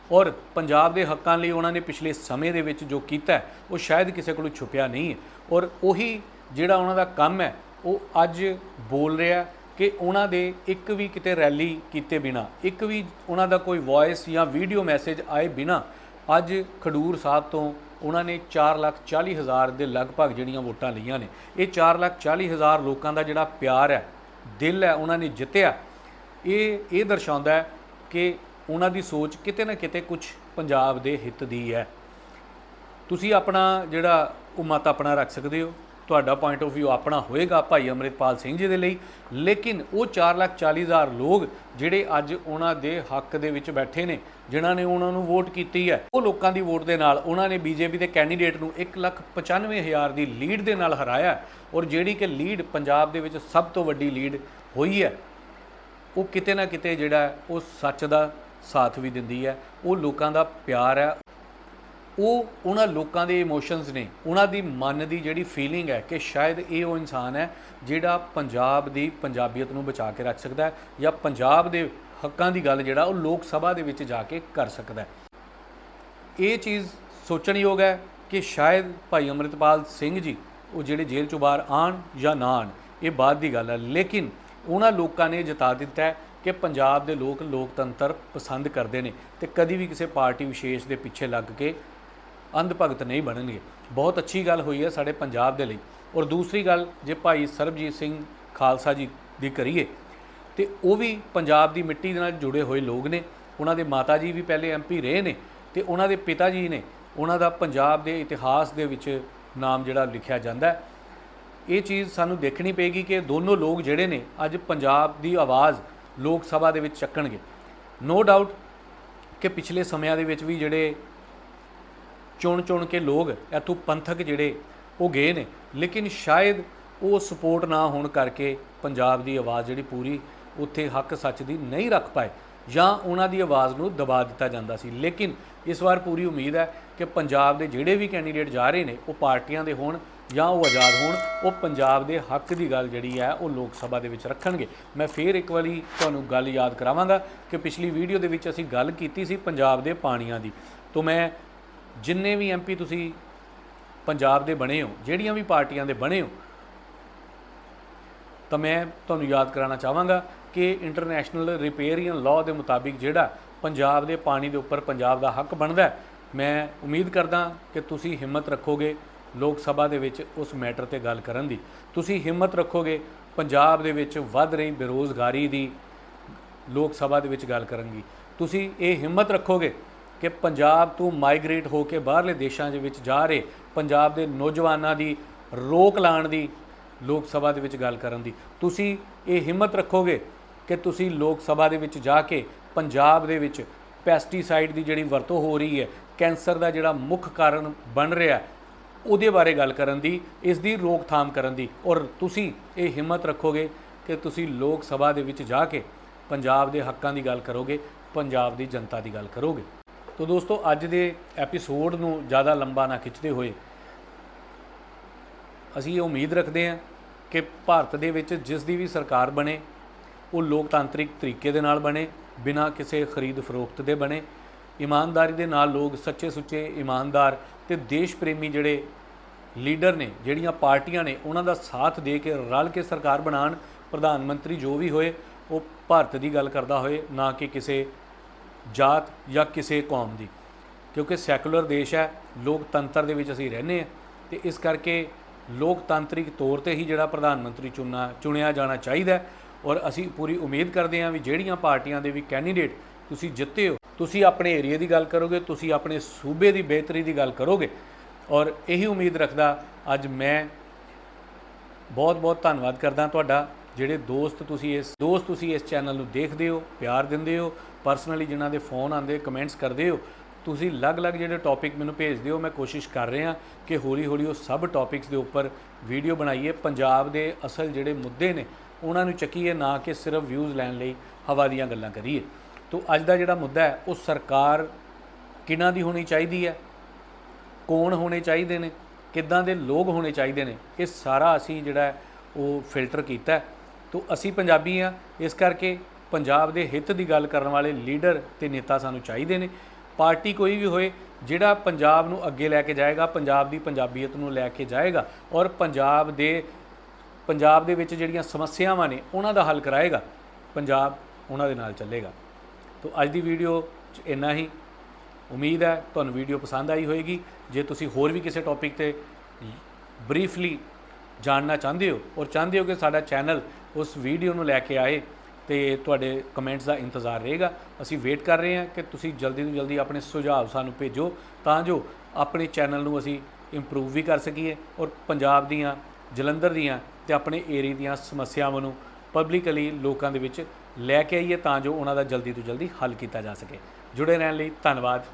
ਔਰ ਪੰਜਾਬ ਦੇ ਹੱਕਾਂ ਲਈ ਉਹਨਾਂ ਨੇ ਪਿਛਲੇ ਸਮੇਂ ਦੇ ਵਿੱਚ ਜੋ ਕੀਤਾ, ਉਹ ਸ਼ਾਇਦ ਕਿਸੇ ਕੋਲੋਂ ਛੁਪਿਆ ਨਹੀਂ ਹੈ। ਔਰ ਉਹੀ ਜਿਹੜਾ ਉਹਨਾਂ ਦਾ ਕੰਮ ਹੈ, ਉਹ ਅੱਜ ਬੋਲ ਰਿਹਾ ਕਿ ਉਹਨਾਂ ਦੇ ਇੱਕ ਵੀ ਕਿਤੇ ਰੈਲੀ ਕੀਤੇ ਬਿਨਾ, ਇੱਕ ਵੀ ਉਹਨਾਂ ਦਾ ਕੋਈ ਵੌਇਸ ਜਾਂ ਵੀਡੀਓ ਮੈਸੇਜ ਆਏ ਬਿਨਾ, ਅੱਜ ਖਡੂਰ ਸਾਹਿਬ ਤੋਂ ਉਹਨਾਂ ਨੇ 4 ਲੱਖ 40 ਹਜ਼ਾਰ ਦੇ ਲਗਭਗ ਜਿਹੜੀਆਂ ਵੋਟਾਂ ਲਈਆਂ ਨੇ। ਇਹ 4 ਲੱਖ 40 ਹਜ਼ਾਰ ਲੋਕਾਂ ਦਾ ਜਿਹੜਾ ਪਿਆਰ ਹੈ, ਦਿਲ ਹੈ, ਉਹਨਾਂ ਨੇ ਜਿੱਤਿਆ। ਇਹ ਇਹ ਦਰਸਾਉਂਦਾ ਹੈ ਕਿ ਉਹਨਾਂ ਦੀ ਸੋਚ ਕਿਤੇ ਨਾ ਕਿਤੇ ਕੁਝ ਪੰਜਾਬ ਦੇ ਹਿੱਤ ਦੀ ਹੈ। ਤੁਸੀਂ ਆਪਣਾ ਜਿਹੜਾ ਉਹ ਮਤ ਆਪਣਾ ਰੱਖ ਸਕਦੇ ਹੋ। ਤੁਹਾਡਾ ਪੁਆਇੰਟ ਆਫ View ਆਪਣਾ ਹੋਏਗਾ ਭਾਈ ਅਮਰਿਤਪਾਲ ਸਿੰਘ ਜੀ ਦੇ ਲਈ। ਲੇਕਿਨ ਉਹ 440000 ਲੋਕ ਜਿਹੜੇ ਅੱਜ ਉਹਨਾਂ ਦੇ ਹੱਕ ਦੇ ਵਿੱਚ ਬੈਠੇ ਨੇ, ਜਿਨ੍ਹਾਂ ਨੇ ਉਹਨਾਂ ਨੂੰ ਵੋਟ ਕੀਤੀ ਹੈ, ਉਹ ਲੋਕਾਂ ਦੀ ਵੋਟ ਦੇ ਨਾਲ ਉਹਨਾਂ ਨੇ ਬੀਜੇਪੀ ਦੇ ਕੈਂਡੀਡੇਟ ਨੂੰ 195000 ਦੀ ਲੀਡ ਦੇ ਨਾਲ ਹਰਾਇਆ ਔਰ ਜਿਹੜੀ ਕਿ ਲੀਡ ਪੰਜਾਬ ਦੇ ਵਿੱਚ ਸਭ ਤੋਂ ਵੱਡੀ ਲੀਡ ਹੋਈ ਹੈ, ਉਹ ਕਿਤੇ ਨਾ ਕਿਤੇ ਜਿਹੜਾ ਉਹ ਸੱਚ ਦਾ ਸਾਥ ਵੀ ਦਿੰਦੀ ਹੈ, ਉਹ ਲੋਕਾਂ ਦਾ ਪਿਆਰ ਹੈ। ਉਹ ਉਹਨਾਂ ਲੋਕਾਂ ਦੇ ਇਮੋਸ਼ਨਸ ਨੇ, ਉਹਨਾਂ ਦੀ ਮਨ ਦੀ ਜਿਹੜੀ ਫੀਲਿੰਗ ਹੈ ਕਿ ਸ਼ਾਇਦ ਇਹ ਉਹ ਇਨਸਾਨ ਹੈ ਜਿਹੜਾ ਪੰਜਾਬ ਦੀ ਪੰਜਾਬੀਅਤ ਨੂੰ ਬਚਾ ਕੇ ਰੱਖ ਸਕਦਾ ਹੈ ਜਾਂ ਪੰਜਾਬ ਦੇ ਹੱਕਾਂ ਦੀ ਗੱਲ ਜਿਹੜਾ ਉਹ ਲੋਕ ਸਭਾ ਦੇ ਵਿੱਚ ਜਾ ਕੇ ਕਰ ਸਕਦਾ ਹੈ। ਇਹ ਚੀਜ਼ ਸੋਚਣਯੋਗ ਹੈ ਕਿ ਸ਼ਾਇਦ ਭਾਈ ਅਮਰਿਤਪਾਲ ਸਿੰਘ ਜੀ, ਉਹ ਜਿਹੜੇ ਜੇਲ੍ਹ ਚੋਂ ਬਾਹਰ ਆਣ ਜਾਂ ਨਾ ਆਣ ਇਹ ਬਾਅਦ ਦੀ ਗੱਲ ਹੈ। ਲੇਕਿਨ ਉਹਨਾਂ ਲੋਕਾਂ ਨੇ ਜਤਾ ਦਿੱਤਾ ਹੈ ਕਿ ਪੰਜਾਬ ਦੇ ਲੋਕ ਲੋਕਤੰਤਰ ਪਸੰਦ ਕਰਦੇ ਨੇ ਤੇ ਕਦੀ ਵੀ ਕਿਸੇ ਪਾਰਟੀ ਵਿਸ਼ੇਸ਼ ਦੇ ਪਿੱਛੇ ਲੱਗ ਕੇ ਅੰਧ ਭਗਤ ਨਹੀਂ ਬਣਨਗੇ। ਬਹੁਤ ਅੱਛੀ ਗੱਲ ਹੋਈ ਹੈ ਸਾਡੇ ਪੰਜਾਬ ਦੇ ਲਈ। ਔਰ ਦੂਸਰੀ ਗੱਲ, ਜੇ ਭਾਈ ਸਰਬਜੀਤ ਸਿੰਘ ਖਾਲਸਾ ਜੀ ਦੀ ਕਰੀਏ, ਤੇ ਉਹ ਵੀ ਪੰਜਾਬ ਦੀ ਮਿੱਟੀ ਦੇ ਨਾਲ ਜੁੜੇ ਹੋਏ ਲੋਕ ਨੇ। ਉਹਨਾਂ ਦੇ ਮਾਤਾ ਜੀ ਵੀ ਪਹਿਲੇ ਐਮਪੀ ਰਹੇ ਨੇ ਤੇ ਉਹਨਾਂ ਦੇ ਪਿਤਾ ਜੀ ਨੇ ਉਹਨਾਂ ਦਾ ਪੰਜਾਬ ਦੇ ਇਤਿਹਾਸ ਦੇ ਵਿੱਚ ਨਾਮ ਜਿਹੜਾ ਲਿਖਿਆ ਜਾਂਦਾ ਹੈ। ਇਹ ਚੀਜ਼ ਸਾਨੂੰ ਦੇਖਣੀ ਪਏਗੀ ਕਿ ਦੋਨੋਂ ਲੋਕ ਜਿਹੜੇ ਨੇ, ਅੱਜ ਪੰਜਾਬ ਦੀ ਆਵਾਜ਼ ਲੋਕ ਸਭਾ ਦੇ ਵਿੱਚ ਚੱਕਣਗੇ। ਨੋ ਡਾਊਟ ਕਿ ਪਿਛਲੇ ਸਮਿਆਂ ਦੇ ਵਿੱਚ ਵੀ ਜਿਹੜੇ ਚੁਣ ਚੁਣ ਕੇ ਲੋਕ ਇੱਥੋਂ ਪੰਥਕ ਜਿਹੜੇ ਉਹ ਗਏ ਨੇ। ਲੇਕਿਨ ਸ਼ਾਇਦ ਉਹ ਸਪੋਰਟ ਨਾ ਹੋਣ ਕਰਕੇ ਪੰਜਾਬ ਦੀ ਆਵਾਜ਼ ਜਿਹੜੀ ਪੂਰੀ ਉੱਥੇ ਹੱਕ ਸੱਚ ਦੀ ਨਹੀਂ ਰੱਖ ਪਾਏ ਜਾਂ ਉਹਨਾਂ ਦੀ ਆਵਾਜ਼ ਨੂੰ ਦਬਾ ਦਿੱਤਾ ਜਾਂਦਾ ਸੀ। ਲੇਕਿਨ ਇਸ ਵਾਰ ਪੂਰੀ ਉਮੀਦ ਹੈ ਕਿ ਪੰਜਾਬ ਦੇ ਜਿਹੜੇ ਵੀ ਕੈਂਡੀਡੇਟ ਜਾ ਰਹੇ ਨੇ, ਉਹ ਪਾਰਟੀਆਂ ਦੇ ਹੋਣ ਜਾਂ ਉਹ ਆਜ਼ਾਦ ਹੋਣ, ਉਹ ਪੰਜਾਬ ਦੇ ਹੱਕ ਦੀ ਗੱਲ ਜਿਹੜੀ ਹੈ, ਉਹ ਲੋਕ ਸਭਾ ਦੇ ਵਿੱਚ ਰੱਖਣਗੇ। ਮੈਂ ਫੇਰ ਇੱਕ ਵਾਰੀ ਤੁਹਾਨੂੰ ਗੱਲ ਯਾਦ ਕਰਾਵਾਂਗਾ ਕਿ ਪਿਛਲੀ ਵੀਡੀਓ ਦੇ ਵਿੱਚ ਅਸੀਂ ਗੱਲ ਕੀਤੀ ਸੀ ਪੰਜਾਬ ਦੇ ਪਾਣੀਆਂ ਦੀ। ਤੋਂ ਮੈਂ ਜਿੰਨੇ ਵੀ ਐਮਪੀ ਤੁਸੀਂ ਪੰਜਾਬ ਦੇ ਬਣੇ ਹੋ, ਜਿਹੜੀਆਂ ਵੀ ਪਾਰਟੀਆਂ ਦੇ ਬਣੇ ਹੋ, ਤਾਂ ਮੈਂ ਤੁਹਾਨੂੰ ਯਾਦ ਕਰਾਉਣਾ ਚਾਹਾਂਗਾ ਕਿ ਇੰਟਰਨੈਸ਼ਨਲ ਰਿਪੇਰੀਅਨ ਲਾਅ ਦੇ ਮੁਤਾਬਿਕ ਜਿਹੜਾ ਪੰਜਾਬ ਦੇ ਪਾਣੀ ਦੇ ਉੱਪਰ ਪੰਜਾਬ ਦਾ ਹੱਕ ਬਣਦਾ ਹੈ, ਮੈਂ ਉਮੀਦ ਕਰਦਾ ਕਿ ਤੁਸੀਂ ਹਿੰਮਤ ਰੱਖੋਗੇ ਲੋਕ ਸਭਾ ਦੇ ਵਿੱਚ ਉਸ ਮੈਟਰ ਤੇ ਗੱਲ ਕਰਨ ਦੀ। ਤੁਸੀਂ ਹਿੰਮਤ ਰੱਖੋਗੇ ਪੰਜਾਬ ਦੇ ਵਿੱਚ ਵੱਧ ਰਹੀ ਬੇਰੋਜ਼ਗਾਰੀ ਦੀ ਲੋਕ ਸਭਾ ਦੇ ਵਿੱਚ ਗੱਲ ਕਰਾਂਗੀ ਤੁਸੀਂ ਇਹ ਹਿੰਮਤ ਰੱਖੋਗੇ ਕਿ ਪੰਜਾਬ ਤੋਂ ਮਾਈਗ੍ਰੇਟ ਹੋ ਕੇ ਬਾਹਰਲੇ ਦੇਸ਼ਾਂ ਦੇ ਵਿੱਚ ਜਾ ਰਹੇ ਪੰਜਾਬ ਦੇ ਨੌਜਵਾਨਾਂ ਦੀ ਰੋਕ ਲਾਉਣ ਦੀ ਲੋਕ ਸਭਾ ਦੇ ਵਿੱਚ ਗੱਲ ਕਰਨ ਦੀ। ਤੁਸੀਂ ਇਹ ਹਿੰਮਤ ਰੱਖੋਗੇ ਕਿ ਤੁਸੀਂ ਲੋਕ ਸਭਾ ਦੇ ਵਿੱਚ ਜਾ ਕੇ ਪੰਜਾਬ ਦੇ ਵਿੱਚ ਪੈਸਟੀਸਾਈਡ ਦੀ ਜਿਹੜੀ ਵਰਤੋਂ ਹੋ ਰਹੀ ਹੈ, ਕੈਂਸਰ ਦਾ ਜਿਹੜਾ ਮੁੱਖ ਕਾਰਨ ਬਣ ਰਿਹਾ ਉਹਦੇ ਬਾਰੇ ਗੱਲ ਕਰਨ ਦੀ, ਇਸ ਦੀ ਰੋਕਥਾਮ ਕਰਨ ਦੀ। ਔਰ ਤੁਸੀਂ ਇਹ ਹਿੰਮਤ ਰੱਖੋਗੇ ਕਿ ਤੁਸੀਂ ਲੋਕ ਸਭਾ ਦੇ ਵਿੱਚ ਜਾ ਕੇ ਪੰਜਾਬ ਦੇ ਹੱਕਾਂ ਦੀ ਗੱਲ ਕਰੋਗੇ, ਪੰਜਾਬ ਦੀ ਜਨਤਾ ਦੀ ਗੱਲ ਕਰੋਗੇ। ਤੋ ਦੋਸਤੋ, ਅੱਜ ਦੇ ਐਪੀਸੋਡ ਨੂੰ ਜ਼ਿਆਦਾ ਲੰਬਾ ਨਾ ਖਿੱਚਦੇ ਹੋਏ ਅਸੀਂ ਇਹ ਉਮੀਦ ਰੱਖਦੇ ਹਾਂ ਕਿ ਭਾਰਤ ਦੇ ਵਿੱਚ ਜਿਸ ਦੀ ਵੀ ਸਰਕਾਰ ਬਣੇ, ਉਹ ਲੋਕਤਾਂਤਰਿਕ ਤਰੀਕੇ ਦੇ ਨਾਲ ਬਣੇ, ਬਿਨਾਂ ਕਿਸੇ ਖਰੀਦ ਫਰੋਖਤ ਦੇ ਬਣੇ। ਇਮਾਨਦਾਰੀ ਦੇ ਨਾਲ ਲੋਕ ਸੱਚੇ ਸੁੱਚੇ, ਇਮਾਨਦਾਰ ਤੇ ਦੇਸ਼ ਪ੍ਰੇਮੀ ਜਿਹੜੇ ਲੀਡਰ ਨੇ, ਜਿਹੜੀਆਂ ਪਾਰਟੀਆਂ ਨੇ, ਉਹਨਾਂ ਦਾ ਸਾਥ ਦੇ ਕੇ ਰਲ ਕੇ ਸਰਕਾਰ ਬਣਾਉਣ, ਪ੍ਰਧਾਨ ਮੰਤਰੀ ਜੋ ਵੀ ਹੋਏ, ਉਹ ਭਾਰਤ ਦੀ ਗੱਲ ਕਰਦਾ ਹੋਏ, ਨਾ ਕਿ ਕਿਸੇ ਜਾਤ ਜਾਂ ਕਿਸੇ ਕੌਮ ਦੀ। ਕਿਉਂਕਿ ਸੈਕੂਲਰ ਦੇਸ਼ ਹੈ, ਲੋਕਤੰਤਰ ਦੇ ਵਿੱਚ ਅਸੀਂ ਰਹਿੰਦੇ ਹਾਂ, ਤੇ ਇਸ ਕਰਕੇ ਲੋਕਤਾਂਤਰਿਕ ਤੌਰ ਤੇ ਹੀ ਜਿਹੜਾ ਪ੍ਰਧਾਨ ਮੰਤਰੀ ਚੁਣਨਾ, ਚੁਣਿਆ ਜਾਣਾ ਚਾਹੀਦਾ ਔਰ ਅਸੀਂ ਪੂਰੀ ਉਮੀਦ ਕਰਦੇ ਹਾਂ ਵੀ ਜਿਹੜੀਆਂ ਪਾਰਟੀਆਂ ਦੇ ਵੀ ਕੈਂਡੀਡੇਟ ਤੁਸੀਂ ਜਿੱਤੇ ਹੋ, ਤੁਸੀਂ ਆਪਣੇ ਏਰੀਆ ਦੀ ਗੱਲ ਕਰੋਗੇ, ਤੁਸੀਂ ਆਪਣੇ ਸੂਬੇ ਦੀ ਬਿਹਤਰੀ ਦੀ ਗੱਲ ਕਰੋਗੇ। ਔਰ ਇਹੀ ਉਮੀਦ ਰੱਖਦਾ ਅੱਜ ਮੈਂ ਬਹੁਤ ਬਹੁਤ ਧੰਨਵਾਦ ਕਰਦਾ ਤੁਹਾਡਾ। ਜਿਹੜੇ ਦੋਸਤ ਤੁਸੀਂ ਇਸ, ਦੋਸਤ ਤੁਸੀਂ ਇਸ ਚੈਨਲ ਨੂੰ ਦੇਖਦੇ ਹੋ, ਪਿਆਰ ਦਿੰਦੇ ਹੋ ਪਰਸਨਲੀ ਜਿਨ੍ਹਾਂ ਦੇ ਫੋਨ ਆਉਂਦੇ ਕਮੈਂਟਸ ਕਰਦੇ ਹੋ, ਤੁਸੀਂ ਅਲੱਗ-ਅਲੱਗ ਜਿਹੜੇ ਟੌਪਿਕ ਮੈਨੂੰ ਭੇਜਦੇ ਹੋ, ਮੈਂ ਕੋਸ਼ਿਸ਼ ਕਰ ਰਿਹਾ ਕਿ ਹੌਲੀ-ਹੌਲੀ ਉਹ ਸਭ ਟੌਪਿਕਸ ਦੇ ਉੱਪਰ ਵੀਡੀਓ ਬਣਾਈਏ। ਪੰਜਾਬ ਦੇ ਅਸਲ ਜਿਹੜੇ ਮੁੱਦੇ ਨੇ, ਉਹਨਾਂ ਨੂੰ ਚੱਕੀਏ ਨਾ ਕਿ ਸਿਰਫ ਵਿਊਜ਼ ਲੈਣ ਲਈ ਹਵਾ ਦੀਆਂ ਗੱਲਾਂ ਕਰੀਏ। ਤੋਂ ਅੱਜ ਦਾ ਜਿਹੜਾ ਮੁੱਦਾ ਹੈ, ਉਹ ਸਰਕਾਰ ਕਿਹਨਾਂ ਦੀ ਹੋਣੀ ਚਾਹੀਦੀ ਹੈ? ਕੌਣ ਹੋਣੇ ਚਾਹੀਦੇ ਨੇ? ਕਿੱਦਾਂ ਦੇ ਲੋਕ ਹੋਣੇ ਚਾਹੀਦੇ ਨੇ? ਇਹ ਸਾਰਾ ਅਸੀਂ ਜਿਹੜਾ ਉਹ ਫਿਲਟਰ ਕੀਤਾ ਹੈ। ਤੋ ਅਸੀਂ ਪੰਜਾਬੀ ਆ ਇਸ ਕਰਕੇ ਪੰਜਾਬ ਦੇ ਹਿੱਤ ਦੀ ਗੱਲ ਕਰਨ ਵਾਲੇ ਲੀਡਰ ਤੇ ਨੇਤਾ ਸਾਨੂੰ ਚਾਹੀਦੇ ਨੇ। ਪਾਰਟੀ ਕੋਈ ਵੀ ਹੋਏ, ਜਿਹੜਾ ਪੰਜਾਬ ਨੂੰ ਅੱਗੇ ਲੈ ਕੇ ਜਾਏਗਾ, ਪੰਜਾਬ ਦੀ ਪੰਜਾਬੀਅਤ ਨੂੰ ਲੈ ਕੇ ਜਾਏਗਾ ਔਰ ਪੰਜਾਬ ਦੇ ਪੰਜਾਬ ਦੇ ਵਿੱਚ ਜਿਹੜੀਆਂ ਸਮੱਸਿਆਵਾਂ ਨੇ, ਉਹਨਾਂ ਦਾ ਹੱਲ ਕਰਾਏਗਾ, ਪੰਜਾਬ ਉਹਨਾਂ ਦੇ ਨਾਲ ਚੱਲੇਗਾ। ਤੋ ਅੱਜ ਦੀ ਵੀਡੀਓ 'ਚ ਇੰਨਾ ਹੀ। ਉਮੀਦ ਹੈ ਤੁਹਾਨੂੰ ਵੀਡੀਓ ਪਸੰਦ ਆਈ ਹੋਵੇਗੀ ਜੇ ਤੁਸੀਂ ਹੋਰ ਵੀ ਕਿਸੇ ਟੌਪਿਕ ਤੇ ਬਰੀਫਲੀ ਜਾਣਨਾ ਚਾਹੁੰਦੇ ਹੋ ਔਰ ਚਾਹੁੰਦੇ ਹੋ ਕਿ ਸਾਡਾ ਚੈਨਲ ਉਸ ਵੀਡੀਓ ਨੂੰ ਲੈ ਕੇ ਆਏ ਤੇ ਤੁਹਾਡੇ ਕਮੈਂਟਸ ਦਾ ਇੰਤਜ਼ਾਰ ਰਹੇਗਾ। ਅਸੀਂ ਵੇਟ ਕਰ ਰਹੇ ਹਾਂ ਕਿ ਤੁਸੀਂ ਜਲਦੀ ਤੋਂ ਜਲਦੀ ਆਪਣੇ ਸੁਝਾਅ ਸਾਨੂੰ ਭੇਜੋ, ਤਾਂ ਜੋ ਆਪਣੇ ਚੈਨਲ ਨੂੰ ਅਸੀਂ ਇੰਪਰੂਵ ਵੀ ਕਰ ਸਕੀਏ ਔਰ ਪੰਜਾਬ ਦੀਆਂ, ਜਲੰਧਰ ਦੀਆਂ ਤੇ ਆਪਣੇ ਏਰੀਆ ਦੀਆਂ ਸਮੱਸਿਆਵਾਂ ਨੂੰ ਪਬਲਿਕਲੀ ਲੋਕਾਂ ਦੇ ਵਿੱਚ ਲੈ ਕੇ ਆਈਏ ਤਾਂ ਜੋ ਉਹਨਾਂ ਦਾ ਜਲਦੀ ਤੋਂ ਜਲਦੀ ਹੱਲ ਕੀਤਾ ਜਾ ਸਕੇ। ਜੁੜੇ ਰਹਿਣ ਲਈ ਧੰਨਵਾਦ।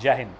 ਜੈ ਹਿੰਦ।